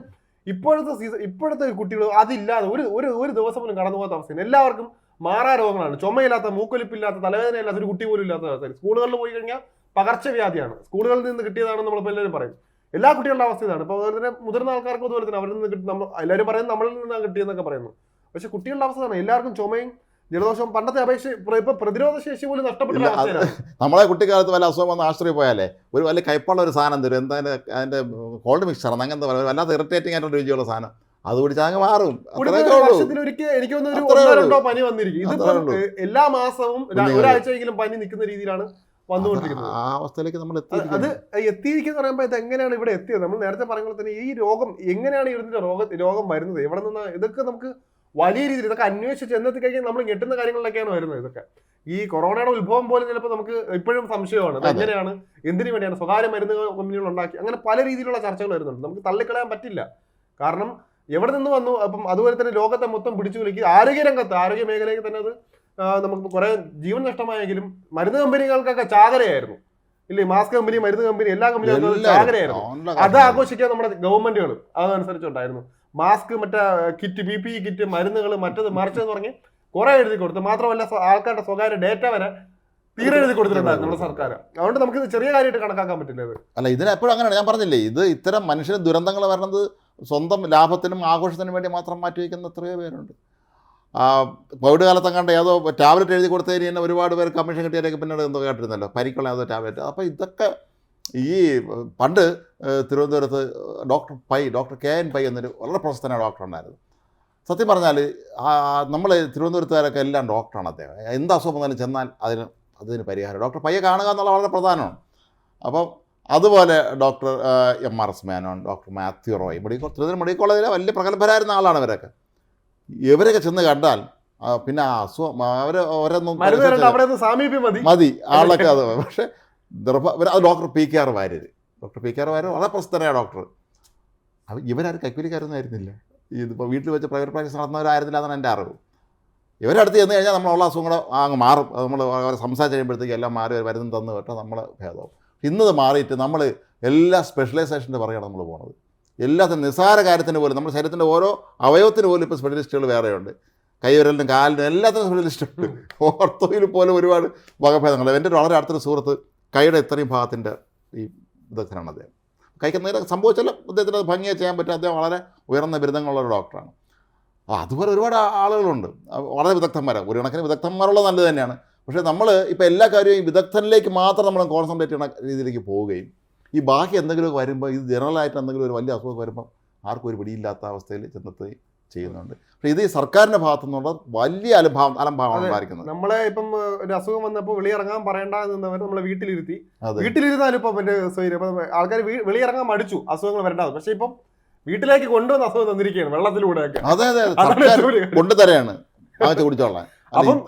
ഇപ്പോഴത്തെ സീസൺ ഇപ്പോഴത്തെ കുട്ടികൾ അതില്ലാതെ ഒരു ഒരു ഒരു ദിവസം പോലും കടന്നു പോകാത്ത അവസ്ഥയാണ്. എല്ലാവർക്കും മാറാ രോഗങ്ങളാണ്. ചുമയില്ലാത്ത മൂക്കൊലിപ്പില്ലാത്ത തലവേദന ഇല്ലാത്ത ഒരു കുട്ടി പോലും ഇല്ലാത്ത അവസ്ഥയാണ്. സ്കൂളുകളിൽ പോയി കഴിഞ്ഞാൽ പകർച്ചവ്യാധിയാണ്. സ്കൂളുകളിൽ നിന്ന് കിട്ടിയതാണെന്ന് നമ്മളിപ്പോൾ എല്ലാവരും പറയും. എല്ലാ കുട്ടികളുടെ അവസ്ഥ ഇതാണ്. ഇപ്പോൾ അതുപോലെ തന്നെ മുതിർന്ന ആൾക്കാർക്കും അതുപോലെ തന്നെ അവരിൽ നിന്ന് കിട്ടി നമ്മൾ എല്ലാവരും പറയുന്നത് നമ്മളിൽ നിന്നാണ് കിട്ടിയെന്നൊക്കെ പറയുന്നു. പക്ഷെ കുട്ടികളുടെ അവസ്ഥ തന്നെ എല്ലാവർക്കും ചുമയും ജലദോഷവും പണ്ടത്തെ അപേക്ഷ ഇപ്പൊ പ്രതിരോധ ശേഷി പോലും നഷ്ടപ്പെട്ട നമ്മളെ കുട്ടിക്കാലത്ത് വല്ല അസുഖം വന്ന് ആശ്രയി പോയാലേ ഒരു വലിയ കയ്പുള്ള ഒരു സാധനം തരും. എന്താ അതിന്റെ കോൾഡ് മിക്സർ അങ്ങനത്തെ പറയുന്നത് വല്ലാത്ത ഇറിറ്റേറ്റിംഗ് ആയിട്ടുള്ള രുചിയുള്ള സാധനം. അത് കുടിച്ചാൽ അങ്ങ് മാറും. എനിക്ക് തോന്നുന്നു എല്ലാ മാസവും ഒരാഴ്ചയെങ്കിലും പനി നിൽക്കുന്ന രീതിയിലാണ് വന്നുകൊണ്ടിരിക്കുന്നത് ആ അവസ്ഥയിലേക്ക് നമ്മൾ അത് എത്തിയിരിക്കുന്നു പറയുമ്പോൾ ഇത് എങ്ങനെയാണ് ഇവിടെ എത്തിയത്? നമ്മൾ നേരത്തെ പറഞ്ഞ പോലെ തന്നെ ഈ രോഗം എങ്ങനെയാണ് ഇതിന്റെ രോഗ രോഗം വരുന്നത്? എവിടെ നിന്ന് ഇതൊക്കെ നമുക്ക് വലിയ രീതിയിൽ ഇതൊക്കെ അന്വേഷിച്ച് ചെന്നെത്തി കഴിഞ്ഞാൽ നമ്മൾ ഞെട്ടുന്ന കാര്യങ്ങളിലൊക്കെയാണ് വരുന്നത് ഇതൊക്കെ. ഈ കൊറോണയുടെ ഉത്ഭവം പോലും ചിലപ്പോൾ നമുക്ക് ഇപ്പോഴും സംശയമാണ്. എങ്ങനെയാണ്? എന്തിനു വേണ്ടിയാണ്? സ്വകാര്യ മരുന്ന് കമ്പനികൾ ഉണ്ടാക്കി. അങ്ങനെ പല രീതിയിലുള്ള ചർച്ചകൾ വരുന്നുണ്ട്. നമുക്ക് തള്ളിക്കളയാൻ പറ്റില്ല. കാരണം എവിടെ നിന്ന് വന്നു? അപ്പം അതുപോലെ തന്നെ ലോകത്തെ മൊത്തം പിടിച്ചു കുലുക്കി ആരോഗ്യ രംഗത്ത് ആരോഗ്യ മേഖലയിൽ തന്നെ അത് നമുക്ക് കുറെ ജീവൻ നഷ്ടമായെങ്കിലും മരുന്ന് കമ്പനികൾക്കൊക്കെ ചാകരയായിരുന്നു. ഇല്ലേ? മാസ്ക് കമ്പനി മരുന്ന് കമ്പനി എല്ലാ കമ്പനികൾക്കും ചാകരയായിരുന്നു. അത് ആഘോഷിക്കാൻ നമ്മുടെ ഗവൺമെന്റുകൾ അതനുസരിച്ചുണ്ടായിരുന്നു. മാസ്ക് മറ്റേ കിറ്റ് ബി പി കിറ്റ് മരുന്നുകൾ മറ്റത് മറിച്ചതെന്ന് പറഞ്ഞ് കുറെ എഴുതി കൊടുത്തു. മാത്രമല്ല ആൾക്കാരുടെ സ്വകാര്യ ഡേറ്റ വരെ തീരെ എഴുതി കൊടുത്തിട്ടുണ്ടായിരുന്നു നമ്മുടെ സർക്കാർ. അതുകൊണ്ട് നമുക്ക് ഇത് ചെറിയ കാര്യമായിട്ട് കണക്കാക്കാൻ പറ്റില്ല അല്ല ഇതിനെപ്പോഴും അങ്ങനെയാണ്. ഞാൻ പറഞ്ഞില്ലേ ഇത് ഇത്തരം മനുഷ്യന് ദുരന്തങ്ങൾ വരണത് സ്വന്തം ലാഭത്തിനും ആഘോഷത്തിനും വേണ്ടി മാത്രം മാറ്റി വയ്ക്കുന്ന എത്രയോ പേരുണ്ട്. കോവിഡ് കാലത്ത് കണ്ട ഏതോ ടാബ്ലറ്റ് എഴുതി കൊടുത്തതിന് തന്നെ ഒരുപാട് പേർ കമ്മീഷൻ കിട്ടിയാലൊക്കെ പിന്നീട് എന്തോ കേട്ടിരുന്നല്ലോ. പരിക്കുള്ള ഏതോ ടാബ്ലറ്റ്. അപ്പോൾ ഇതൊക്കെ ഈ പണ്ട് തിരുവനന്തപുരത്ത് doctor Pai doctor K N Pai എന്നൊരു വളരെ പ്രശസ്തനായ ഡോക്ടർ ഉണ്ടായിരുന്നു. സത്യം പറഞ്ഞാൽ നമ്മൾ തിരുവനന്തപുരത്തുകാരൊക്കെ എല്ലാം ഡോക്ടറാണ് അദ്ദേഹം. എന്ത് അസുഖം വന്നാലും ചെന്നാൽ അതിന് അതിന് പരിഹാരം. ഡോക്ടർ പയ്യെ കാണുക എന്നുള്ള വളരെ പ്രധാനമാണ്. അപ്പം അതുപോലെ doctor M R S Menon doctor Mathew Roy medical Thiruvananthapuram medical കോളേജിലെ വലിയ പ്രഗത്ഭരായിരുന്ന ആളാണ് ഇവരൊക്കെ. ഇവരൊക്കെ ചെന്ന് കണ്ടാൽ പിന്നെ അസുഖം ഓരോന്നും നിന്ന് സാമീപ്യം മതി. മതി ആളൊക്കെ അത് പക്ഷേ doctor P K R Warrier doctor P K R Warrier വളരെ പ്രസിദ്ധനായ ഡോക്ടർ. അപ്പം ഇവരാരും കൈക്കൂലിക്കാരൊന്നും ആയിരുന്നില്ല. ഇതിപ്പോൾ വീട്ടിൽ വെച്ച് പ്രൈവറ്റ് പ്രാക്ടീസ് നടന്നവരായിരുന്നില്ല എന്നാണ് എന്റെ അറിവ്. ഇവരുടെ അടുത്ത് ചെന്ന് കഴിഞ്ഞാൽ നമ്മളുള്ള അസുഖങ്ങൾ അങ്ങ് മാറും. നമ്മൾ അവരെ സംസാരിച്ച് കഴിയുമ്പോഴത്തേക്ക് എല്ലാം മാറി മരുന്ന് തന്നു കേട്ടോ നമ്മൾ ഭേദമാവും. ഇന്നത് മാറിയിട്ട് നമ്മൾ എല്ലാ സ്പെഷ്യലൈസേഷന്റെ പറയുകയാണ് നമ്മൾ പോകുന്നത് എല്ലാത്തിനും നിസ്സാര കാര്യത്തിന് പോലും നമ്മുടെ ശരീരത്തിന്റെ ഓരോ അവയവത്തിന് പോലും ഇപ്പോൾ സ്പെഷ്യലിസ്റ്റുകൾ വേറെയുണ്ട്. കൈവിരലിനും കാലിനും എല്ലാത്തിനും സ്പെഷ്യലിസ്റ്റുണ്ട് ഓർത്തോയിൽ പോലും ഒരുപാട് വകഭേദങ്ങൾ എന്റെ വളരെ അടുത്തൊരു സുഹൃത്ത് കൈയുടെ ഇത്രയും ഭാഗത്തിന്റെ ഈ വിദഗ്ധനാണ് അദ്ദേഹം. കൈക്ക് നേരെ സംഭവിച്ചാലും അദ്ദേഹത്തിന് അത് ഭംഗിയായി ചെയ്യാൻ പറ്റും. അദ്ദേഹം വളരെ ഉയർന്ന ബിരുദങ്ങളുള്ള ഒരു ഡോക്ടറാണ് അപ്പോൾ അതുപോലെ ഒരുപാട് ആളുകളുണ്ട്. വളരെ വിദഗ്ധന്മാരാണ് ഒരു കണക്കിന് വിദഗ്ധന്മാരുള്ളത് നല്ലത് തന്നെയാണ്. പക്ഷേ നമ്മൾ ഇപ്പോൾ എല്ലാ കാര്യവും വിദഗ്ധനിലേക്ക് മാത്രം നമ്മൾ കോൺസെൻട്രേറ്റ് ചെയ്യുന്ന രീതിയിലേക്ക് പോവുകയും ഈ ബാക്കി എന്തെങ്കിലും വരുമ്പോൾ ഇത് ജനറലായിട്ട് എന്തെങ്കിലും ഒരു വലിയ അസുഖം വരുമ്പോൾ ആർക്കും ഒരു പിടിയില്ലാത്ത അവസ്ഥയിൽ ചെന്നെത്തി ചെയ്യുന്നുണ്ട്. പക്ഷേ ഇത് ഈ സർക്കാരിന്റെ ഭാഗത്തു നിന്നുള്ള വലിയ അലംഭാവം അലംഭാവമാണ് കാണിക്കുന്നത് നമ്മളെ ഇപ്പം ഒരു അസുഖം വന്നപ്പോൾ വെളിയിറങ്ങാൻ പറയണ്ട എന്നവർ നമ്മളെ വീട്ടിലിരുത്തി. വീട്ടിലിരുന്നാലും ഇപ്പം എന്റെ ആൾക്കാർ വെളിയിറങ്ങാൻ മടിച്ചു അസുഖങ്ങൾ വരേണ്ടത് പക്ഷേ ഇപ്പം വീട്ടിലേക്ക് കൊണ്ടുവന്ന അസുഖം തന്നിരിക്കുകയാണ് വെള്ളത്തിലൂടെയൊക്കെ. അതെ അതെ സർക്കാർ. കൊണ്ടുതരാണ്. ആഴ്ച കുടിച്ചോളാം അത് അപ്പം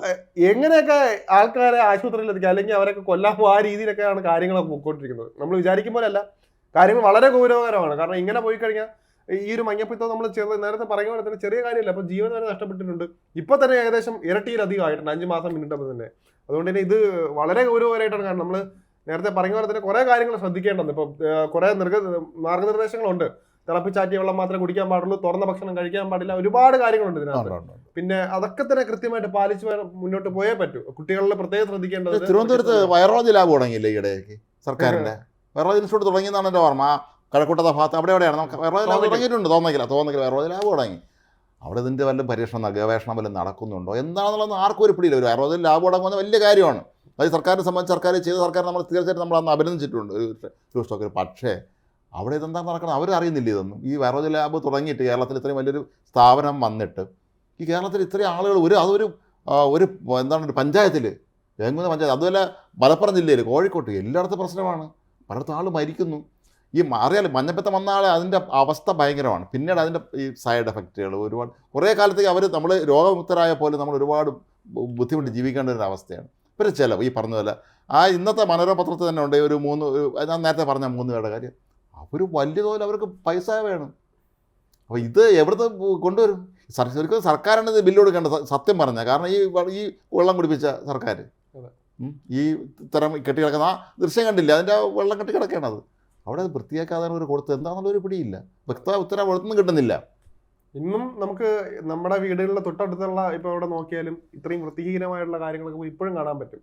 എങ്ങനെയൊക്കെ ആൾക്കാരെ ആശുപത്രിയിൽ എത്തിക്കുക അല്ലെങ്കിൽ അവരൊക്കെ കൊല്ലാൻ ആ രീതിയിലൊക്കെയാണ് കാര്യങ്ങളൊക്കെ പോയിക്കൊണ്ടിരിക്കുന്നത് നമ്മൾ വിചാരിക്കും പോലെയല്ല. കാര്യങ്ങൾ വളരെ ഗൗരവകരമാണ്. കാരണം ഇങ്ങനെ പോയി കഴിഞ്ഞാൽ ഈ ഒരു മഞ്ഞപ്പിത്തം നമ്മൾ ചെറു നേരത്തെ പറയുന്ന പോലെ തന്നെ ചെറിയ കാര്യമില്ല. അപ്പൊ ജീവൻ വരെ നഷ്ടപ്പെട്ടിട്ടുണ്ട്. ഇപ്പൊ തന്നെ ഏകദേശം ഇരട്ടിയിലധികം ആയിട്ടുണ്ട് അഞ്ച് മാസം പിന്നിട്ടപ്പോൾ തന്നെ. അതുകൊണ്ട് തന്നെ ഇത് വളരെ ഗൗരവകരമായിട്ടാണ് കാരണം നമ്മൾ നേരത്തെ പറഞ്ഞ പോലെ തന്നെ കുറെ കാര്യങ്ങൾ ശ്രദ്ധിക്കേണ്ടത് ഇപ്പം കുറെ നിർഗ മാർഗനിർദ്ദേശങ്ങളുണ്ട്. തിളപ്പിച്ചാറ്റിയ വെള്ളം മാത്രമേ കുടിക്കാൻ പാടുള്ളൂ തുറന്ന ഭക്ഷണം കഴിക്കാൻ പാടില്ല ഒരുപാട് കാര്യങ്ങളുണ്ട് ഇതിനകത്ത്. പിന്നെ അതൊക്കെ തന്നെ കൃത്യമായിട്ട് പാലിച്ച് മുന്നോട്ട് പോയേ പറ്റൂ. കുട്ടികളിൽ പ്രത്യേകം ശ്രദ്ധിക്കേണ്ടത് തിരുവനന്തപുരത്ത് വൈറോളജി ലാബ് തുടങ്ങിയില്ലേ ഈയിടയ്ക്ക് സർക്കാരിന്റെ? [laughs] വൈറോളജി ഇൻസ്റ്റിറ്റ്യൂട്ട് തുടങ്ങിയെന്നാണ് എന്റെ ഓർമ്മ. കഴക്കൂട്ടത്തെ ഭാഗത്ത് അവിടെ എവിടെയാണ്? നമുക്ക് വൈറോളജി ലാബ് തുടങ്ങിയിട്ടുണ്ട് തോന്നിക്കില്ല തോന്നിക്കില്ല വൈറോളജി ലാബ് തുടങ്ങി. അവിടെ ഇതിന്റെ വല്ല പരീക്ഷണം ഗവേഷണം വല്ലതും നടക്കുന്നുണ്ടോ? എന്താണെന്നുള്ളത് ആർക്കും ഒരു പിടിയില്ല. ഒരു വൈറോളജി ലാബ് തുടങ്ങുന്ന വലിയ കാര്യമാണ്. അത് സർക്കാരിനെ സംബന്ധിച്ച് സർക്കാർ ചെയ്ത സർക്കാർ നമ്മൾ തീർച്ചയായിട്ടും നമ്മൾ അന്ന് അഭിനന്ദിച്ചിട്ടുണ്ട്. ഒരു ഒരു സ്റ്റോക്കിൽ പക്ഷേ അവിടെ ഇതെന്താ നടക്കണം അവരറിയുന്നില്ല ഇതൊന്നും. ഈ വൈറോളജി ലാബ് തുടങ്ങിയിട്ട് കേരളത്തിൽ ഇത്രയും വലിയൊരു സ്ഥാപനം വന്നിട്ട് ഈ കേരളത്തിൽ ഇത്രയും ആളുകൾ ഒരു അതൊരു ഒരു എന്താണ് ഒരു പഞ്ചായത്തിൽ വേങ്ങുന്ന പഞ്ചായത്ത് അതുപോലെ മലപ്പുറം ജില്ലയിൽ കോഴിക്കോട്ട് എല്ലായിടത്തും പ്രശ്നമാണ്. പലയിടത്തും ആൾ മരിക്കുന്നു. ഈ അറിയാലോ മഞ്ഞപ്പിത്തം വന്ന അതിന്റെ അവസ്ഥ ഭയങ്കരമാണ്. പിന്നീട് അതിന്റെ ഈ സൈഡ് എഫക്റ്റുകൾ ഒരുപാട് കുറേ കാലത്തേക്ക് അവർ നമ്മൾ രോഗമുക്തരായ പോലെ നമ്മൾ ഒരുപാട് ബുദ്ധിമുട്ട് ജീവിക്കേണ്ട ഒരു അവസ്ഥയാണ്. പിന്നെ ചിലവ് ഈ പറഞ്ഞ ആ ഇന്നത്തെ മനോരമ പത്രത്തിൽ തന്നെ ഉണ്ട് ഒരു മൂന്ന് ഞാൻ നേരത്തെ പറഞ്ഞ മൂന്ന് പേരുടെ കാര്യം. അവർ വലിയ തോതിൽ അവർക്ക് പൈസ വേണം. അപ്പോൾ ഇത് എവിടുന്ന് കൊണ്ടുവരും? ശരിക്കും സർക്കാരാണ് ഇത് ബില്ല് കൊടുക്കേണ്ടത് സത്യം പറഞ്ഞാൽ കാരണം ഈ ഈ വെള്ളം കുടിപ്പിച്ച സർക്കാർ ഈ ഇത്തരം കെട്ടി കിടക്കുന്ന ആ ദൃശ്യം കണ്ടില്ല? അതിന്റെ ആ വെള്ളം കെട്ടി കിടക്കുകയാണത് അവിടെ അത് വൃത്തിയാക്കാതെ ഒരു കൊടുത്ത് എന്താണെന്നുള്ള ഒരു പിടിയില്ല. വ്യക്ത ഉത്തരം അവിടുന്ന് കിട്ടുന്നില്ല. ഇന്നും നമുക്ക് നമ്മുടെ വീടുകളിലെ തൊട്ടടുത്തുള്ള ഇപ്പോൾ അവിടെ നോക്കിയാലും ഇത്രയും വൃത്തിഹീനമായിട്ടുള്ള കാര്യങ്ങളൊക്കെ ഇപ്പോഴും കാണാൻ പറ്റും.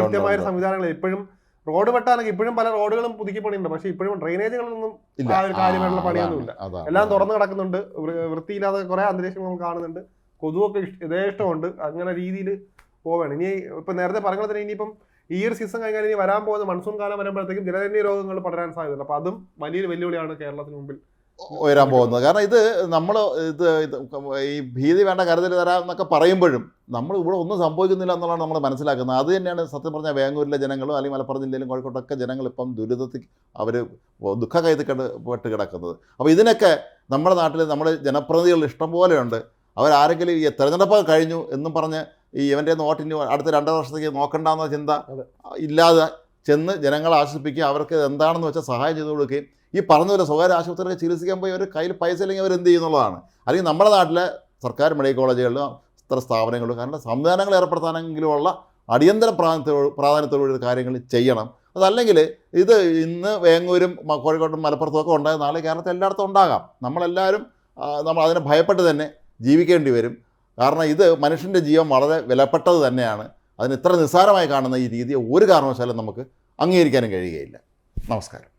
കൃത്യമായ. സംവിധാനങ്ങൾ ഇപ്പോഴും റോഡ് വെട്ടാനൊക്കെ ഇപ്പോഴും പല റോഡുകളും പുതുക്കി പണിയുണ്ട് പക്ഷെ ഇപ്പോഴും ഡ്രെയിനേജുകളൊന്നും ആ ഒരു കാര്യമായിട്ടുള്ള പണിയൊന്നും പണിയൊന്നുമില്ല. എല്ലാം തുറന്നു കിടക്കുന്നുണ്ട്. വൃത്തിയില്ലാതെ കുറെ അന്തരീക്ഷങ്ങൾ നമ്മൾ കാണുന്നുണ്ട്. കൊതുവൊക്കെ യഥേഷ്ടമുണ്ട്. അങ്ങനെ രീതിയിൽ പോവുകയാണ് ഇനി ഇപ്പൊ നേരത്തെ പറഞ്ഞ പോലെ തന്നെ ഇനിയിപ്പം ഈ ഒരു സീസൺ കഴിഞ്ഞാൽ ഇനി വരാൻ പോകുന്ന മൺസൂൺ കാലം വരുമ്പോഴത്തേക്കും ജലജന്യ രോഗങ്ങൾ പടരാൻ സാധ്യതയുണ്ട്. അപ്പൊ അതും വലിയൊരു വെല്ലുവിളിയാണ് കേരളത്തിന് മുമ്പിൽ ഉയരാൻ പോകുന്നത്. കാരണം ഇത് നമ്മൾ ഇത് ഈ ഭീതി വേണ്ട കരുതൽ തരാം എന്നൊക്കെ പറയുമ്പോഴും നമ്മൾ ഇവിടെ ഒന്നും സംഭവിക്കുന്നില്ല എന്നുള്ളതാണ് നമ്മൾ മനസ്സിലാക്കുന്നത്. അത് തന്നെയാണ് സത്യം പറഞ്ഞാൽ വേങ്ങൂരിലെ ജനങ്ങളും അല്ലെങ്കിൽ മലപ്പുറം ജില്ലയിലും കോഴിക്കോട്ടൊക്കെ ജനങ്ങൾ ഇപ്പം ദുരിതത്തിൽ അവർ ദുഃഖ കയത്തിൽ പെട്ട് കിടക്കുന്നത്. അപ്പോൾ ഇതിനൊക്കെ നമ്മുടെ നാട്ടിൽ നമ്മുടെ ജനപ്രതിനിധികൾ ഇഷ്ടം പോലെയുണ്ട്. അവരാരെങ്കിലും ഈ തെരഞ്ഞെടുപ്പ് കഴിഞ്ഞു എന്നും പറഞ്ഞ് ഈ ഇവന്റെ നോട്ടിന് അടുത്ത രണ്ടര വർഷത്തേക്ക് നോക്കണ്ടെന്ന ചിന്ത ഇല്ലാതെ ചെന്ന് ജനങ്ങളെ ആശ്വസിപ്പിക്കുക അവർക്ക് എന്താണെന്ന് വെച്ചാൽ സഹായം ചെയ്തു കൊടുക്കുകയും ഈ പറഞ്ഞ പോലെ സ്വകാര്യ ആശുപത്രിയിൽ ചികിത്സിക്കാൻ പോയി അവർ കയ്യിൽ പൈസ ഇല്ലെങ്കിൽ അവർ എന്ത് ചെയ്യുന്നുള്ളതാണ്. അല്ലെങ്കിൽ നമ്മുടെ നാട്ടിലെ സർക്കാർ മെഡിക്കൽ കോളേജുകളിലും ഇത്ര സ്ഥാപനങ്ങളിലും കാരണം സംവിധാനങ്ങൾ ഏർപ്പെടുത്താനെങ്കിലുമുള്ള അടിയന്തര പ്രാധാന്യത്തോട് പ്രാധാന്യത്തോടുകൂടി കാര്യങ്ങൾ ചെയ്യണം. അതല്ലെങ്കിൽ ഇത് ഇന്ന് വേങ്ങൂരും കോഴിക്കോട്ടും മലപ്പുറത്തും ഒക്കെ ഉണ്ടായ നാളെ കേരളത്തിൽ എല്ലായിടത്തും ഉണ്ടാകാം. നമ്മളെല്ലാവരും നമ്മൾ അതിനെ ഭയപ്പെട്ട് തന്നെ ജീവിക്കേണ്ടി വരും. കാരണം ഇത് മനുഷ്യന്റെ ജീവൻ വളരെ വിലപ്പെട്ടത് തന്നെയാണ്. അതിന് ഇത്ര നിസ്സാരമായി കാണുന്ന ഈ രീതിയെ ഒരു കാരണവശാലും നമുക്ക് അംഗീകരിക്കാനും കഴിയുകയില്ല. നമസ്കാരം.